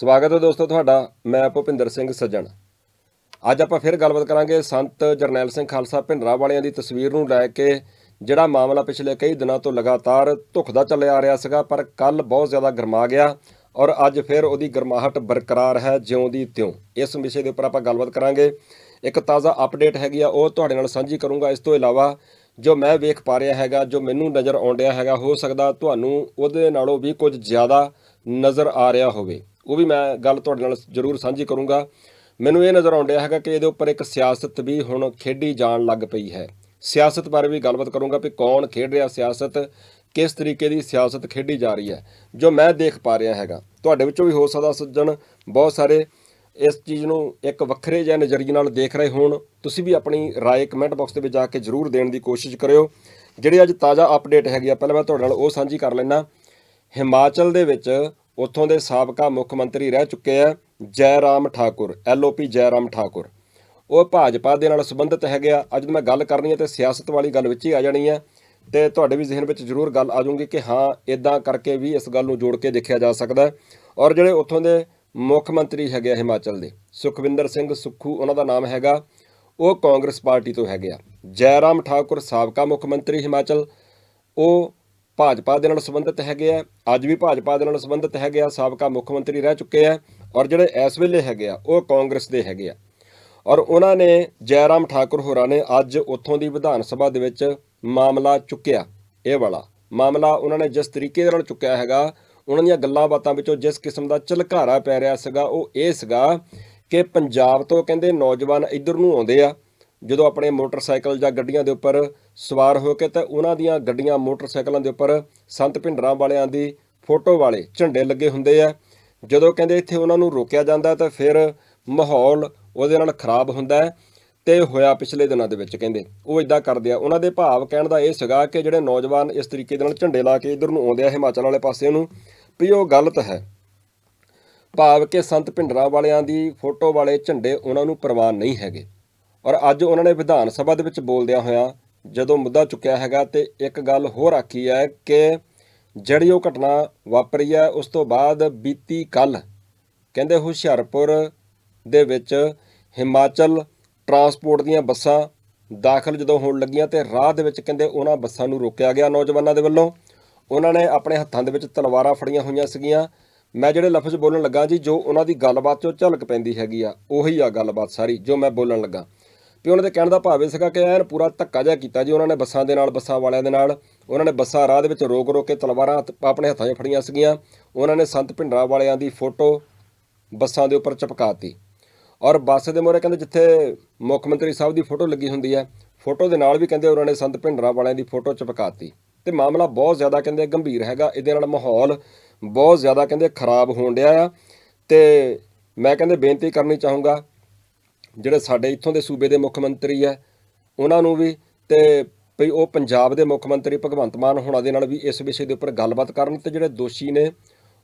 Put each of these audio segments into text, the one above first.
ਸਵਾਗਤ ਹੈ ਦੋਸਤੋ ਤੁਹਾਡਾ, ਮੈਂ ਭੁਪਿੰਦਰ ਸਿੰਘ ਸੱਜਣ। ਅੱਜ ਆਪਾਂ ਫਿਰ ਗੱਲਬਾਤ ਕਰਾਂਗੇ ਸੰਤ ਜਰਨੈਲ ਸਿੰਘ ਖਾਲਸਾ ਭਿੰਡਰਾਂ ਵਾਲਿਆਂ ਦੀ ਤਸਵੀਰ ਨੂੰ ਲੈ ਕੇ, ਜਿਹੜਾ ਮਾਮਲਾ ਪਿਛਲੇ ਕਈ ਦਿਨਾਂ ਤੋਂ ਲਗਾਤਾਰ ਧੁਖਦਾ ਚੱਲਿਆ ਆ ਰਿਹਾ ਸੀਗਾ, ਪਰ ਕੱਲ ਬਹੁਤ ਜ਼ਿਆਦਾ ਗਰਮਾ ਗਿਆ ਔਰ ਅੱਜ ਫਿਰ ਉਹਦੀ ਗਰਮਾਹਟ ਬਰਕਰਾਰ ਹੈ ਜਿਉਂ ਦੀ ਤਿਉਂ। ਇਸ ਵਿਸ਼ੇ ਦੇ ਉੱਪਰ ਆਪਾਂ ਗੱਲਬਾਤ ਕਰਾਂਗੇ। ਇੱਕ ਤਾਜ਼ਾ ਅਪਡੇਟ ਹੈਗੀ ਆ, ਉਹ ਤੁਹਾਡੇ ਨਾਲ ਸਾਂਝੀ ਕਰੂੰਗਾ। ਇਸ ਤੋਂ ਇਲਾਵਾ ਜੋ ਮੈਂ ਵੇਖ ਪਾ ਰਿਹਾ ਹੈਗਾ, ਜੋ ਮੈਨੂੰ ਨਜ਼ਰ ਆਉਣ ਡਿਆ ਹੈਗਾ, ਹੋ ਸਕਦਾ ਤੁਹਾਨੂੰ ਉਹਦੇ ਨਾਲੋਂ ਵੀ ਕੁਝ ਜ਼ਿਆਦਾ ਨਜ਼ਰ ਆ ਰਿਹਾ ਹੋਵੇ। ਉਹ ਵੀ ਮੈਂ ਗੱਲ ਤੁਹਾਡੇ ਨਾਲ ਜ਼ਰੂਰ ਸਾਂਝੀ ਕਰੂੰਗਾ ਮੈਨੂੰ ਇਹ ਨਜ਼ਰ ਆਉਣ ਡਿਆ ਹੈਗਾ ਕਿ ਇਹਦੇ ਉੱਪਰ ਇੱਕ ਸਿਆਸਤ ਵੀ ਹੁਣ ਖੇਡੀ ਜਾਣ ਲੱਗ ਪਈ ਹੈ ਸਿਆਸਤ ਬਾਰੇ ਵੀ ਗੱਲਬਾਤ ਕਰੂੰਗਾ ਵੀ ਕੌਣ ਖੇਡ ਰਿਹਾ ਸਿਆਸਤ ਕਿਸ ਤਰੀਕੇ ਦੀ ਸਿਆਸਤ ਖੇਡੀ ਜਾ ਰਹੀ ਹੈ ਜੋ ਮੈਂ ਦੇਖ ਪਾ ਰਿਹਾ ਹੈਗਾ ਤੁਹਾਡੇ ਵਿੱਚੋਂ ਵੀ ਹੋ ਸਕਦਾ ਸੱਜਣ ਬਹੁਤ ਸਾਰੇ ਇਸ ਚੀਜ਼ ਨੂੰ ਇੱਕ ਵੱਖਰੇ ਜਿਹੇ ਨਜ਼ਰੀਏ ਨਾਲ ਦੇਖ ਰਹੇ ਹੋਣ ਤੁਸੀਂ ਵੀ ਆਪਣੀ رائے ਕਮੈਂਟ ਬਾਕਸ ਦੇ ਵਿੱਚ ਜਾ ਕੇ ਜ਼ਰੂਰ ਦੇਣ ਦੀ ਕੋਸ਼ਿਸ਼ ਕਰਿਓ ਜਿਹੜੀ ਅੱਜ ਤਾਜ਼ਾ ਅਪਡੇਟ ਹੈਗੀ ਆ ਪਹਿਲਾਂ ਮੈਂ ਤੁਹਾਡੇ ਨਾਲ ਉਹ ਸਾਂਝੀ ਕਰ ਲੈਣਾ ਹਿਮਾਚਲ ਦੇ ਵਿੱਚ ਉੱਥੋਂ ਦੇ ਸਾਬਕਾ ਮੁੱਖ ਮੰਤਰੀ ਰਹਿ ਚੁੱਕੇ ਆ ਜੈਰਾਮ ਠਾਕੁਰ ਐਲਓਪੀ ਜੈਰਾਮ ਠਾਕੁਰ। ਉਹ ਭਾਜਪਾ ਦੇ ਨਾਲ ਸੰਬੰਧਿਤ ਹੈਗੇ ਆ। ਅੱਜ ਮੈਂ ਗੱਲ ਕਰਨੀ ਹੈ ਤੇ ਸਿਆਸਤ ਵਾਲੀ ਗੱਲ ਵਿੱਚ ਹੀ ਆ ਜਾਣੀ ਹੈ ਤੇ ਤੁਹਾਡੇ ਵੀ ਜ਼ਿਹਨ ਵਿੱਚ ਜ਼ਰੂਰ ਗੱਲ ਆ ਜਾਊਗੀ ਕਿ ਹਾਂ ਇਦਾਂ ਕਰਕੇ ਵੀ ਇਸ ਗੱਲ ਨੂੰ ਜੋੜ ਕੇ ਦੇਖਿਆ ਜਾ ਸਕਦਾ ਔਰ ਜਿਹੜੇ ਉੱਥੋਂ ਦੇ ਮੁੱਖ ਮੰਤਰੀ ਹੈਗੇ ਆ ਹਿਮਾਚਲ ਦੇ, ਸੁਖਵਿੰਦਰ ਸਿੰਘ ਸੁੱਖੂ ਉਹਨਾਂ ਦਾ ਨਾਮ ਹੈਗਾ। ਉਹ ਕਾਂਗਰਸ ਪਾਰਟੀ ਤੋਂ ਹੈਗੇ ਆ। ਜੈਰਾਮ ਠਾਕੁਰ, ਸਾਬਕਾ ਮੁੱਖ ਮੰਤਰੀ ਹਿਮਾਚਲ। ਉਹ ਭਾਜਪਾ ਦੇ ਨਾਲ ਸੰਬੰਧਿਤ ਹੈਗੇ ਆ, ਅੱਜ ਵੀ ਭਾਜਪਾ ਦੇ ਨਾਲ ਸੰਬੰਧਿਤ ਹੈਗੇ ਆ, ਸਾਬਕਾ ਮੁੱਖ ਮੰਤਰੀ ਰਹਿ ਚੁੱਕੇ ਆ, ਔਰ ਜਿਹੜੇ ਇਸ ਵੇਲੇ ਹੈਗੇ ਆ, ਉਹ ਕਾਂਗਰਸ ਦੇ ਹੈਗੇ ਆ। ਔਰ ਉਹਨਾਂ ਨੇ ਜੈਰਾਮ ਠਾਕੁਰ ਹੋਰਾਂ ਨੇ ਅੱਜ ਉੱਥੋਂ ਦੀ ਵਿਧਾਨ ਸਭਾ ਦੇ ਵਿੱਚ ਮਾਮਲਾ ਚੁੱਕਿਆ, ਇਹ ਵਾਲਾ। ਮਾਮਲਾ ਉਹਨਾਂ ਨੇ ਜਿਸ ਤਰੀਕੇ ਦੇ ਨਾਲ ਚੁੱਕਿਆ ਹੈਗਾ, ਉਹਨਾਂ ਦੀਆਂ ਗੱਲਾਂ ਬਾਤਾਂ ਵਿੱਚੋਂ ਜਿਸ ਕਿਸਮ ਦਾ ਝਲਕਾਰਾ ਪੈ ਰਿਹਾ ਸੀਗਾ, ਉਹ ਇਹ ਸੀਗਾ ਕਿ ਪੰਜਾਬ ਤੋਂ ਕਹਿੰਦੇ ਨੌਜਵਾਨ ਇੱਧਰ ਨੂੰ ਆਉਂਦੇ ਆ ਜਦੋਂ ਆਪਣੇ ਮੋਟਰਸਾਈਕਲ ਜਾਂ ਗੱਡੀਆਂ ਦੇ ਉੱਪਰ ਸਵਾਰ ਹੋ ਕੇ ਤਾਂ ਉਹਨਾਂ ਦੀਆਂ ਗੱਡੀਆਂ ਮੋਟਰਸਾਈਕਲਾਂ ਦੇ ਉੱਪਰ ਸੰਤ ਭਿੰਡਰਾਂ ਵਾਲਿਆਂ ਦੀ ਫੋਟੋ ਵਾਲੇ ਝੰਡੇ ਲੱਗੇ ਹੁੰਦੇ ਆ। ਜਦੋਂ ਕਹਿੰਦੇ ਇੱਥੇ ਉਹਨਾਂ ਨੂੰ ਰੋਕਿਆ ਜਾਂਦਾ ਤਾਂ ਫਿਰ ਮਾਹੌਲ ਉਹਦੇ ਨਾਲ ਖਰਾਬ ਹੁੰਦਾ ਹੈ ਤੇ ਹੋਇਆ ਪਿਛਲੇ ਦਿਨਾਂ ਦੇ ਵਿੱਚ ਕਹਿੰਦੇ। ਉਹ ਇਦਾਂ ਕਰਦੇ ਆ। ਉਹਨਾਂ ਦੇ ਭਾਵ ਕਹਿਣ ਦਾ ਇਹ ਸੀਗਾ ਕਿ ਜਿਹੜੇ ਨੌਜਵਾਨ ਇਸ ਤਰੀਕੇ ਦੇ ਨਾਲ ਝੰਡੇ ਲਾ ਕੇ ਇਧਰ ਨੂੰ ਆਉਂਦੇ ਆ ਹਿਮਾਚਲ ਵਾਲੇ ਪਾਸੇ ਨੂੰ, ਵੀ ਉਹ ਗਲਤ ਹੈ। ਭਾਵ ਕਿ ਸੰਤ ਭਿੰਡਰਾਂ ਵਾਲਿਆਂ ਦੀ ਫੋਟੋ ਵਾਲੇ ਝੰਡੇ ਉਹਨਾਂ ਨੂੰ ਪ੍ਰਵਾਨ ਨਹੀਂ ਹੈਗੇ। ਔਰ ਅੱਜ ਉਹਨਾਂ ਨੇ ਵਿਧਾਨ ਸਭਾ ਦੇ ਵਿੱਚ ਬੋਲਦਿਆਂ ਹੋਇਆਂ ਜਦੋਂ ਮੁੱਦਾ ਚੁੱਕਿਆ ਹੈਗਾ ਤੇ ਇੱਕ ਗੱਲ ਹੋਰ ਆਖੀ ਹੈ ਕਿ ਜਿਹੜੀ ਉਹ ਘਟਨਾ ਵਾਪਰੀ ਹੈ, ਉਸ ਤੋਂ ਬਾਅਦ ਬੀਤੀ ਕੱਲ ਕਹਿੰਦੇ ਹੁਸ਼ਿਆਰਪੁਰ ਦੇ ਵਿੱਚ ਹਿਮਾਚਲ ਟਰਾਂਸਪੋਰਟ ਦੀਆਂ ਬੱਸਾਂ ਦਾਖਲ ਜਦੋਂ ਹੋਣ ਲੱਗੀਆਂ ਤੇ ਰਾਹ ਦੇ ਵਿੱਚ ਕਹਿੰਦੇ ਉਹਨਾਂ ਬੱਸਾਂ ਨੂੰ ਰੋਕਿਆ ਗਿਆ ਨੌਜਵਾਨਾਂ ਦੇ ਵੱਲੋਂ। ਉਹਨਾਂ ਨੇ ਆਪਣੇ ਹੱਥਾਂ ਦੇ ਵਿੱਚ ਤਲਵਾਰਾਂ ਫੜੀਆਂ ਹੋਈਆਂ ਸੀਗੀਆਂ। ਮੈਂ ਜਿਹੜੇ ਲਫ਼ਜ਼ ਬੋਲਣ ਲੱਗਾ ਜੀ, ਜੋ ਉਹਨਾਂ ਦੀ ਗੱਲਬਾਤ ਚੋਂ ਝਲਕ ਪੈਂਦੀ ਹੈਗੀ ਆ, ਉਹੀ ਆ ਗੱਲਬਾਤ ਸਾਰੀ ਜੋ ਮੈਂ ਬੋਲਣ ਲੱਗਾ। ਵੀ ਉਹਨਾਂ ਦੇ ਕਹਿਣ ਦਾ ਭਾਵ ਇਹ ਸੀਗਾ ਕਿ ਐਨ ਪੂਰਾ ਧੱਕਾ ਜਿਹਾ ਕੀਤਾ ਜੀ ਉਹਨਾਂ ਨੇ ਬੱਸਾਂ ਦੇ ਨਾਲ, ਬੱਸਾਂ ਵਾਲਿਆਂ ਦੇ ਨਾਲ। ਉਹਨਾਂ ਨੇ ਬੱਸਾਂ ਰਾਹ ਦੇ ਵਿੱਚ ਰੋਕ ਰੋਕ ਕੇ ਤਲਵਾਰਾਂ ਹੱਥ- ਆਪਣੇ ਹੱਥਾਂ 'ਚ ਫੜੀਆਂ ਸੀਗੀਆਂ। ਉਹਨਾਂ ਨੇ ਸੰਤ ਭਿੰਡਰਾਂ ਵਾਲਿਆਂ ਦੀ ਫੋਟੋ ਬੱਸਾਂ ਦੇ ਉੱਪਰ ਚਪਕਾਤੀ। ਔਰ ਬੱਸ ਦੇ ਮੋਰੇ ਕਹਿੰਦੇ ਜਿੱਥੇ ਮੁੱਖ ਮੰਤਰੀ ਸਾਹਿਬ ਦੀ ਫੋਟੋ ਲੱਗੀ ਹੁੰਦੀ ਹੈ, ਫੋਟੋ ਦੇ ਨਾਲ ਵੀ ਕਹਿੰਦੇ ਉਹਨਾਂ ਨੇ ਸੰਤ ਭਿੰਡਰਾਂ ਵਾਲਿਆਂ ਦੀ ਫੋਟੋ ਚਪਕਾਤੀ। ਤੇ ਮਾਮਲਾ ਬਹੁਤ ਜ਼ਿਆਦਾ ਕਹਿੰਦੇ ਗੰਭੀਰ ਹੈਗਾ, ਇਹਦੇ ਨਾਲ ਮਾਹੌਲ ਬਹੁਤ ਜ਼ਿਆਦਾ ਕਹਿੰਦੇ ਖਰਾਬ ਹੋਣ ਡਿਆ ਆ। ਤੇ ਮੈਂ ਕਹਿੰਦੇ ਬੇਨਤੀ ਕਰਨੀ ਚਾਹੂੰਗਾ ਜਿਹੜੇ ਸਾਡੇ ਇੱਥੋਂ ਦੇ ਸੂਬੇ ਦੇ ਮੁੱਖ ਮੰਤਰੀ ਹੈ, ਉਹਨਾਂ ਨੂੰ ਵੀ ਤੇ ਭਈ ਉਹ ਪੰਜਾਬ ਦੇ ਮੁੱਖ ਮੰਤਰੀ ਭਗਵੰਤ ਮਾਨ ਹੋਣਾ ਦੇ ਨਾਲ ਵੀ ਇਸ ਵਿਸ਼ੇ ਦੇ ਉੱਪਰ ਗੱਲਬਾਤ ਕਰਨ ਤੇ ਜਿਹੜੇ ਦੋਸ਼ੀ ਨੇ,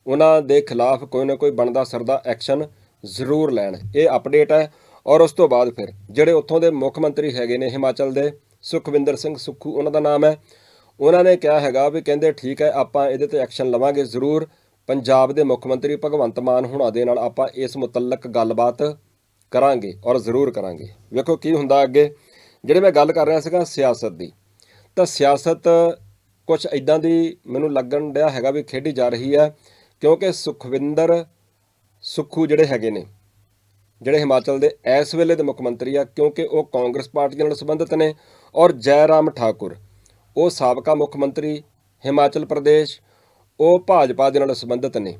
ਉਹਨਾਂ ਦੇ ਖਿਲਾਫ ਕੋਈ ਨਾ ਕੋਈ ਬਣਦਾ ਸਰਦਾ ਐਕਸ਼ਨ ਜ਼ਰੂਰ ਲੈਣ। ਇਹ ਅਪਡੇਟ ਹੈ ਔਰ ਉਸ ਤੋਂ ਬਾਅਦ ਫਿਰ ਜਿਹੜੇ ਉੱਥੋਂ ਦੇ ਮੁੱਖ ਮੰਤਰੀ ਹੈਗੇ ਨੇ ਹਿਮਾਚਲ ਦੇ, ਸੁਖਵਿੰਦਰ ਸਿੰਘ ਸੁੱਖੂ ਉਹਨਾਂ ਦਾ ਨਾਮ ਹੈ, ਉਹਨਾਂ ਨੇ ਕਿਹਾ ਹੈਗਾ ਵੀ ਕਹਿੰਦੇ ਠੀਕ ਹੈ, ਆਪਾਂ ਇਹਦੇ ਤੇ ਐਕਸ਼ਨ ਲਵਾਂਗੇ ਜ਼ਰੂਰ। ਪੰਜਾਬ ਦੇ ਮੁੱਖ ਮੰਤਰੀ ਭਗਵੰਤ ਮਾਨ ਹੋਣਾ ਦੇ ਨਾਲ ਆਪਾਂ ਇਸ ਮੁਤਲਕ ਗੱਲਬਾਤ ਕਰਾਂਗੇ ਔਰ ਜ਼ਰੂਰ ਕਰਾਂਗੇ। ਵੇਖੋ ਕੀ ਹੁੰਦਾ ਅੱਗੇ। ਜਿਹੜੇ ਮੈਂ ਗੱਲ ਕਰ ਰਿਹਾ ਸੀਗਾ ਸਿਆਸਤ ਦੀ, ਤਾਂ ਸਿਆਸਤ ਕੁਝ ਇਦਾਂ ਦੀ ਮੈਨੂੰ ਲੱਗਣ ਡਿਆ ਹੈਗਾ ਵੀ ਖੇਡੀ ਜਾ ਰਹੀ ਹੈ, ਕਿਉਂਕਿ ਸੁਖਵਿੰਦਰ ਸੁੱਖੂ ਜਿਹੜੇ ਹੈਗੇ ਨੇ, ਜਿਹੜੇ ਹਿਮਾਚਲ ਦੇ ਇਸ ਵੇਲੇ ਦੇ ਮੁੱਖ ਮੰਤਰੀ ਆ, ਕਿਉਂਕਿ ਉਹ ਕਾਂਗਰਸ ਪਾਰਟੀ ਨਾਲ ਸੰਬੰਧਿਤ ਨੇ ਔਰ ਜੈਰਾਮ ਠਾਕੁਰ, ਉਹ ਸਾਬਕਾ ਮੁੱਖ ਮੰਤਰੀ ਹਿਮਾਚਲ ਪ੍ਰਦੇਸ਼, ਉਹ ਭਾਜਪਾ ਦੇ ਨਾਲ ਸੰਬੰਧਿਤ ਨੇ।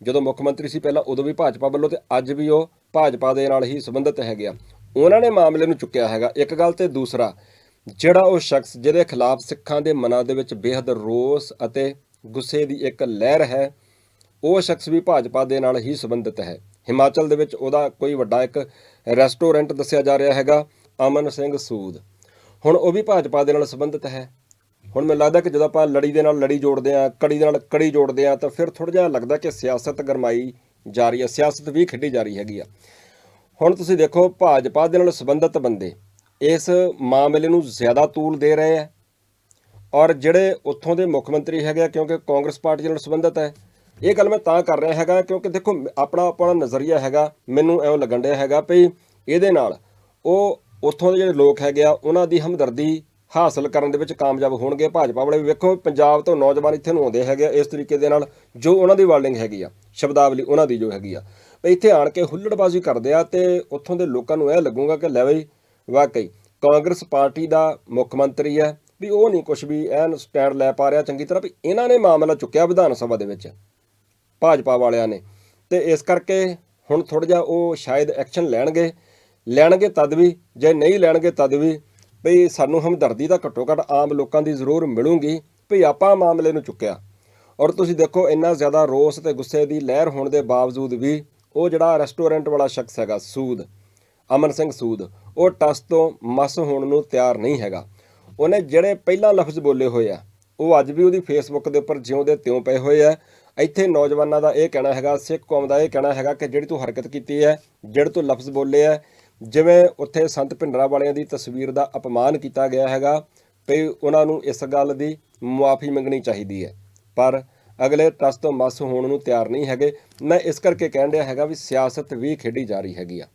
ਜਦੋਂ ਮੁੱਖ ਮੰਤਰੀ ਸੀ ਪਹਿਲਾਂ, ਉਦੋਂ ਵੀ ਭਾਜਪਾ ਵੱਲੋਂ ਤੇ ਅੱਜ ਵੀ ਉਹ ਭਾਜਪਾ ਦੇ ਨਾਲ ਹੀ ਸੰਬੰਧਿਤ ਹੈਗੇ ਆ। ਉਹਨਾਂ ਨੇ ਮਾਮਲੇ ਨੂੰ ਚੁੱਕਿਆ ਹੈਗਾ। ਇੱਕ ਗੱਲ ਤੇ ਦੂਸਰਾ, ਜਿਹੜਾ ਉਹ ਸ਼ਖਸ ਜਿਹਦੇ ਖਿਲਾਫ ਸਿੱਖਾਂ ਦੇ ਮਨਾਂ ਦੇ ਵਿੱਚ ਬੇਹੱਦ ਰੋਸ ਅਤੇ ਗੁੱਸੇ ਦੀ ਇੱਕ ਲਹਿਰ ਹੈ, ਉਹ ਸ਼ਖਸ ਵੀ ਭਾਜਪਾ ਦੇ ਨਾਲ ਹੀ ਸੰਬੰਧਿਤ ਹੈ। ਹਿਮਾਚਲ ਦੇ ਵਿੱਚ ਉਹਦਾ ਕੋਈ ਵੱਡਾ ਇੱਕ ਰੈਸਟੋਰੈਂਟ ਦੱਸਿਆ ਜਾ ਰਿਹਾ ਹੈਗਾ, ਅਮਨ ਸਿੰਘ ਸੂਦ। ਹੁਣ ਉਹ ਵੀ ਭਾਜਪਾ ਦੇ ਨਾਲ ਸੰਬੰਧਿਤ ਹੈ। ਹੁਣ ਮੈਨੂੰ ਲੱਗਦਾ ਕਿ ਜਦੋਂ ਆਪਾਂ ਲੜੀ ਦੇ ਨਾਲ ਲੜੀ ਜੋੜਦੇ ਆ ਕੜੀ ਦੇ ਨਾਲ ਕੜੀ ਜੋੜਦੇ ਆ ਤਾਂ ਫਿਰ ਥੋੜਾ ਜਿਹਾ ਲੱਗਦਾ ਕਿ ਸਿਆਸਤ ਗਰਮਾਈ ਜਾ ਰਹੀ ਹੈ, ਸਿਆਸਤ ਵੀ ਖੇਡੀ ਜਾ ਰਹੀ ਹੈਗੀ ਆ। ਹੁਣ ਤੁਸੀਂ ਦੇਖੋ, ਭਾਜਪਾ ਦੇ ਨਾਲ ਸੰਬੰਧਿਤ ਬੰਦੇ ਇਸ ਮਾਮਲੇ ਨੂੰ ਜ਼ਿਆਦਾ ਤੂਲ ਦੇ ਰਹੇ ਆ ਔਰ ਜਿਹੜੇ ਉੱਥੋਂ ਦੇ ਮੁੱਖ ਮੰਤਰੀ ਹੈਗੇ ਆ, ਕਿਉਂਕਿ ਕਾਂਗਰਸ ਪਾਰਟੀ ਨਾਲ ਸੰਬੰਧਿਤ ਹੈ, ਇਹ ਗੱਲ ਮੈਂ ਤਾਂ ਕਰ ਰਿਹਾ ਹੈਗਾ, ਕਿਉਂਕਿ ਦੇਖੋ, ਆਪਣਾ ਆਪਣਾ ਨਜ਼ਰੀਆ ਹੈਗਾ, ਮੈਨੂੰ ਐਉਂ ਲੱਗਣ ਡਿਆ ਹੈਗਾ ਵੀ ਇਹਦੇ ਨਾਲ ਉਹ ਉੱਥੋਂ ਦੇ ਜਿਹੜੇ ਲੋਕ ਹੈਗੇ ਆ, ਉਹਨਾਂ ਦੀ ਹਮਦਰਦੀ ਹਾਸਲ ਕਰਨ ਦੇ ਵਿੱਚ ਕਾਮਯਾਬ ਹੋਣਗੇ। ਭਾਜਪਾ ਵਾਲੇ ਵੀ ਵੇਖੋ, ਪੰਜਾਬ ਤੋਂ ਨੌਜਵਾਨ ਇੱਥੇ ਨੂੰ ਆਉਂਦੇ ਹੈਗੇ ਆ, ਇਸ ਤਰੀਕੇ ਦੇ ਨਾਲ ਜੋ ਉਹਨਾਂ ਦੀ ਵਰਡਿੰਗ ਹੈਗੀ ਆ, ਸ਼ਬਦਾਵਲੀ ਉਹਨਾਂ ਦੀ ਜੋ ਹੈਗੀ ਆ। ਇੱਥੇ ਆਣ ਕੇ ਹੁੱਲੜਬਾਜ਼ੀ ਕਰਦੇ ਆ ਤੇ ਉੱਥੋਂ ਦੇ ਲੋਕਾਂ ਨੂੰ ਇਹ ਲੱਗੂਗਾ ਕਿ ਲੈ ਬਈ, ਵਾਕਈ ਕਾਂਗਰਸ ਪਾਰਟੀ ਦਾ ਮੁੱਖ ਮੰਤਰੀ ਹੈ ਵੀ ਉਹ ਨਹੀਂ ਕੁਝ ਵੀ ਐਨ ਸਟੈਂਡ ਲੈ ਪਾ ਰਿਹਾ ਚੰਗੀ ਤਰ੍ਹਾਂ ਵੀ ਇਹਨਾਂ ਨੇ ਮਾਮਲਾ ਚੁੱਕਿਆ ਵਿਧਾਨ ਸਭਾ ਦੇ ਵਿੱਚ, ਭਾਜਪਾ ਵਾਲਿਆਂ ਨੇ। ਤੇ ਇਸ ਕਰਕੇ ਹੁਣ ਥੋੜਾ ਜਿਹਾ ਉਹ ਸ਼ਾਇਦ ਐਕਸ਼ਨ ਲੈਣਗੇ ਲੈਣਗੇ ਤਦ ਵੀ, ਜੇ ਨਹੀਂ ਲੈਣਗੇ ਤਦ ਵੀ ਭਈ ਸਾਨੂੰ ਹਮਦਰਦੀ ਦਾ ਘੱਟੋ ਘੱਟ ਆਮ ਲੋਕਾਂ ਦੀ ਜ਼ਰੂਰ ਮਿਲੂਗੀ ਵੀ ਆਪਾਂ ਮਾਮਲੇ ਨੂੰ ਚੁੱਕਿਆ। ਔਰ ਤੁਸੀਂ ਦੇਖੋ ਇੰਨਾ ਜ਼ਿਆਦਾ ਰੋਸ ਤੇ ਗੁੱਸੇ ਦੀ ਲਹਿਰ ਹੋਣ ਦੇ ਬਾਵਜੂਦ ਵੀ ਉਹ ਜਿਹੜਾ ਰੈਸਟੋਰੈਂਟ ਵਾਲਾ ਸ਼ਖਸ ਹੈਗਾ, ਸੂਦ, ਅਮਨ ਸਿੰਘ ਸੂਦ, ਉਹ ਟਸ ਤੋਂ ਮਸ ਹੋਣ ਨੂੰ ਤਿਆਰ ਨਹੀਂ ਹੈਗਾ। ਉਹਨੇ ਜਿਹੜੇ ਪਹਿਲਾਂ ਲਫ਼ਜ਼ ਬੋਲੇ ਹੋਏ ਆ, ਉਹ ਅੱਜ ਵੀ ਉਹਦੀ ਫੇਸਬੁੱਕ ਦੇ ਉੱਪਰ ਜਿਉਂਦੇ ਤਿਉਂ ਪਏ ਹੋਏ ਆ। ਇੱਥੇ ਨੌਜਵਾਨਾਂ ਦਾ ਇਹ ਕਹਿਣਾ ਹੈਗਾ, ਸਿੱਖ ਕੌਮ ਦਾ ਇਹ ਕਹਿਣਾ ਹੈਗਾ ਕਿ ਜਿਹੜੀ ਤੂੰ ਹਰਕਤ ਕੀਤੀ ਹੈ, ਜਿਹੜੇ ਤੂੰ ਲਫ਼ਜ਼ ਬੋਲੇ ਆ ਜਿਵੇਂ ਉੱਥੇ ਸੰਤ ਭਿੰਡਰਾ ਵਾਲਿਆਂ ਦੀ ਤਸਵੀਰ ਦਾ ਅਪਮਾਨ ਕੀਤਾ ਗਿਆ ਹੈਗਾ ਵੀ ਉਹਨਾਂ ਨੂੰ ਇਸ ਗੱਲ ਦੀ ਮੁਆਫੀ ਮੰਗਣੀ ਚਾਹੀਦੀ ਹੈ। ਪਰ ਅਗਲੇ ਟਸ ਤੋਂ ਮਸ ਹੋਣ ਨੂੰ ਤਿਆਰ ਨਹੀਂ ਹੈਗੇ। ਮੈਂ ਇਸ ਕਰਕੇ ਕਹਿਣ ਡਿਆ ਹੈਗਾ ਵੀ ਸਿਆਸਤ ਵੀ ਖੇਡੀ ਜਾ ਰਹੀ ਹੈਗੀ ਆ।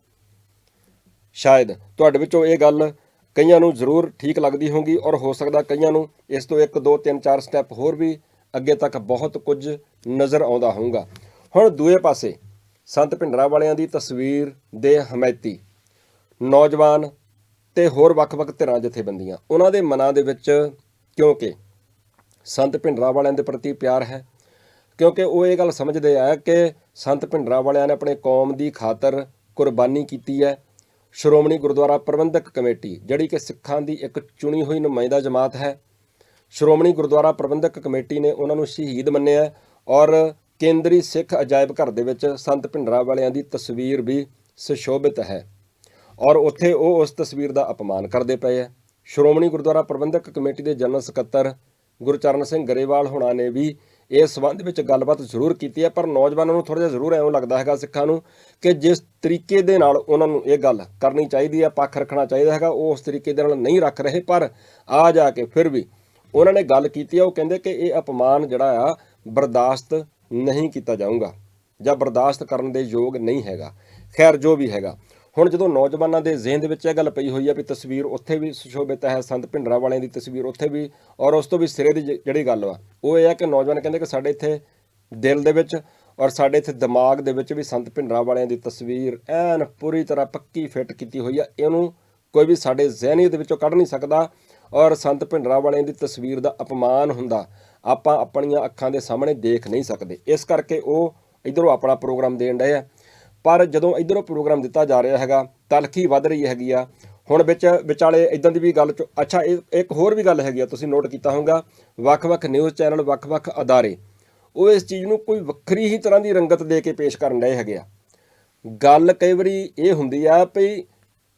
ਸ਼ਾਇਦ ਤੁਹਾਡੇ ਵਿੱਚੋਂ ਇਹ ਗੱਲ ਕਈਆਂ ਨੂੰ ਜ਼ਰੂਰ ਠੀਕ ਲੱਗਦੀ ਹੋਊਗੀ ਔਰ ਹੋ ਸਕਦਾ ਕਈਆਂ ਨੂੰ ਇਸ ਤੋਂ 1 2 3 4 ਸਟੈਪ ਹੋਰ ਵੀ ਅੱਗੇ ਤੱਕ ਬਹੁਤ ਕੁਝ ਨਜ਼ਰ ਆਉਂਦਾ ਹੋਊਗਾ। ਹੁਣ ਦੂਏ ਪਾਸੇ ਸੰਤ ਭਿੰਡਰਾ ਵਾਲਿਆਂ ਦੀ ਤਸਵੀਰ ਦੇ ਹਮਾਇਤੀ ਨੌਜਵਾਨ ਤੇ ਹੋਰ ਵੱਖ-ਵੱਖ ਧਿਰਾਂ ਜਥੇਬੰਦੀਆਂ। ਉਹਨਾਂ ਦੇ ਮਨਾਂ ਦੇ ਵਿੱਚ ਕਿਉਂਕਿ ਸੰਤ ਭਿੰਡਰਾ ਵਾਲਿਆਂ ਦੇ ਪ੍ਰਤੀ ਪਿਆਰ ਹੈ, ਕਿਉਂਕਿ ਉਹ ਇਹ ਗੱਲ ਸਮਝਦੇ ਆ ਕਿ ਸੰਤ ਭਿੰਡਰਾ ਵਾਲਿਆਂ ਨੇ ਆਪਣੇ ਕੌਮ ਦੀ ਖਾਤਰ ਕੁਰਬਾਨੀ ਕੀਤੀ ਹੈ। ਸ਼੍ਰੋਮਣੀ ਗੁਰਦੁਆਰਾ ਪ੍ਰਬੰਧਕ ਕਮੇਟੀ, ਜਿਹੜੀ ਕਿ ਸਿੱਖਾਂ ਦੀ ਇੱਕ ਚੁਣੀ ਹੋਈ ਨੁਮਾਇੰਦਾ ਜਮਾਤ ਹੈ। ਸ਼੍ਰੋਮਣੀ ਗੁਰਦੁਆਰਾ ਪ੍ਰਬੰਧਕ ਕਮੇਟੀ ਨੇ ਉਹਨਾਂ ਨੂੰ ਸ਼ਹੀਦ ਮੰਨਿਆ ਔਰ ਕੇਂਦਰੀ ਸਿੱਖ ਅਜਾਇਬ ਘਰ ਦੇ ਵਿੱਚ ਸੰਤ ਭਿੰਡਰਾ ਵਾਲਿਆਂ ਦੀ ਤਸਵੀਰ ਵੀ ਸੁਸ਼ੋਭਿਤ ਹੈ। ਔਰ ਉੱਥੇ ਉਹ ਉਸ ਤਸਵੀਰ ਦਾ ਅਪਮਾਨ ਕਰਦੇ ਪਏ ਆ। ਸ਼੍ਰੋਮਣੀ ਗੁਰਦੁਆਰਾ ਪ੍ਰਬੰਧਕ ਕਮੇਟੀ ਦੇ ਜਨਰਲ ਸਕੱਤਰ ਗੁਰਚਰਨ ਸਿੰਘ ਗਰੇਵਾਲ ਹੋਣਾ ਨੇ ਵੀ ਇਸ ਸੰਬੰਧ ਵਿੱਚ ਗੱਲਬਾਤ ਜ਼ਰੂਰ ਕੀਤੀ ਹੈ, ਪਰ ਨੌਜਵਾਨਾਂ ਨੂੰ ਥੋੜਾ ਜਿਹਾ ਜ਼ਰੂਰ ਐਵੇਂ ਲੱਗਦਾ ਹੈਗਾ ਸਿੱਖਾਂ ਨੂੰ ਕਿ ਜਿਸ ਤਰੀਕੇ ਦੇ ਨਾਲ ਉਹਨਾਂ ਨੂੰ ਇਹ ਗੱਲ ਕਰਨੀ ਚਾਹੀਦੀ ਹੈ, ਪੱਖ ਰੱਖਣਾ ਚਾਹੀਦਾ ਹੈਗਾ, ਉਹ ਉਸ ਤਰੀਕੇ ਦੇ ਨਾਲ ਨਹੀਂ ਰੱਖ ਰਹੇ, ਪਰ ਆ ਜਾ ਕੇ ਫਿਰ ਵੀ ਉਹਨਾਂ ਨੇ ਗੱਲ ਕੀਤੀ ਹੈ, ਉਹ ਕਹਿੰਦੇ ਕਿ ਇਹ ਅਪਮਾਨ ਜਿਹੜਾ ਆ ਬਰਦਾਸ਼ਤ ਨਹੀਂ ਕੀਤਾ ਜਾਊਗਾ ਜਾਂ ਬਰਦਾਸ਼ਤ ਕਰਨ ਦੇ ਯੋਗ ਨਹੀਂ ਹੈਗਾ। ਖੈਰ, ਜੋ ਵੀ ਹੈਗਾ। ਹੁਣ ਜਦੋਂ ਨੌਜਵਾਨਾਂ ਦੇ ਜ਼ਿਹਨ ਦੇ ਵਿੱਚ ਇਹ ਗੱਲ ਪਈ ਹੋਈ ਹੈ ਵੀ ਤਸਵੀਰ ਉੱਥੇ ਵੀ ਸੁਸ਼ੋਭਿਤ ਹੈ, ਸੰਤ ਭਿੰਡਰਾ ਵਾਲਿਆਂ ਦੀ ਤਸਵੀਰ ਉੱਥੇ ਵੀ, ਔਰ ਉਸ ਤੋਂ ਵੀ ਸਿਰੇ ਦੀ ਜਿਹੜੀ ਗੱਲ ਵਾ, ਉਹ ਇਹ ਹੈ ਕਿ ਨੌਜਵਾਨ ਕਹਿੰਦੇ ਕਿ ਸਾਡੇ ਇੱਥੇ ਦਿਲ ਦੇ ਵਿੱਚ ਔਰ ਸਾਡੇ ਇੱਥੇ ਦਿਮਾਗ ਦੇ ਵਿੱਚ ਵੀ ਸੰਤ ਭਿੰਡਰਾ ਵਾਲਿਆਂ ਦੀ ਤਸਵੀਰ ਐਨ ਪੂਰੀ ਤਰ੍ਹਾਂ ਪੱਕੀ ਫਿੱਟ ਕੀਤੀ ਹੋਈ ਆ, ਇਹਨੂੰ ਕੋਈ ਵੀ ਸਾਡੇ ਜ਼ਿਹਨੀ ਦੇ ਵਿੱਚੋਂ ਕੱਢ ਨਹੀਂ ਸਕਦਾ, ਔਰ ਸੰਤ ਭਿੰਡਰਾ ਵਾਲਿਆਂ ਦੀ ਤਸਵੀਰ ਦਾ ਅਪਮਾਨ ਹੁੰਦਾ, ਆਪਾਂ ਆਪਣੀਆਂ ਅੱਖਾਂ ਦੇ ਸਾਹਮਣੇ ਦੇਖ ਨਹੀਂ ਸਕਦੇ। ਇਸ ਕਰਕੇ ਉਹ ਇਧਰੋਂ ਆਪਣਾ ਪ੍ਰੋਗਰਾਮ ਦੇਣ ਡਏ ਆ। ਪਰ ਜਦੋਂ ਇਧਰੋਂ ਪ੍ਰੋਗਰਾਮ ਦਿੱਤਾ ਜਾ ਰਿਹਾ ਹੈਗਾ, ਤਲਖੀ ਵੱਧ ਰਹੀ ਹੈਗੀ ਆ। ਹੁਣ ਵਿੱਚ ਵਿਚਾਲੇ ਇਦਾਂ ਦੀ ਵੀ ਗੱਲ ਚ, ਅੱਛਾ, ਇਹ, ਇੱਕ ਹੋਰ ਵੀ ਗੱਲ ਹੈਗੀ ਆ, ਤੁਸੀਂ ਨੋਟ ਕੀਤਾ ਹੋਊਗਾ, ਵੱਖ-ਵੱਖ ਨਿਊਜ਼ ਚੈਨਲ ਵੱਖ-ਵੱਖ ਅਦਾਰੇ। ਉਹ ਇਸ ਚੀਜ਼ ਨੂੰ ਕੋਈ ਵੱਖਰੀ ਹੀ ਤਰ੍ਹਾਂ ਦੀ ਰੰਗਤ ਦੇ ਕੇ ਪੇਸ਼ ਕਰਨ ਰਹੇ ਹੈਗੇ ਆ। ਗੱਲ ਕਈ ਵਾਰੀ ਇਹ ਹੁੰਦੀ ਆ ਵੀ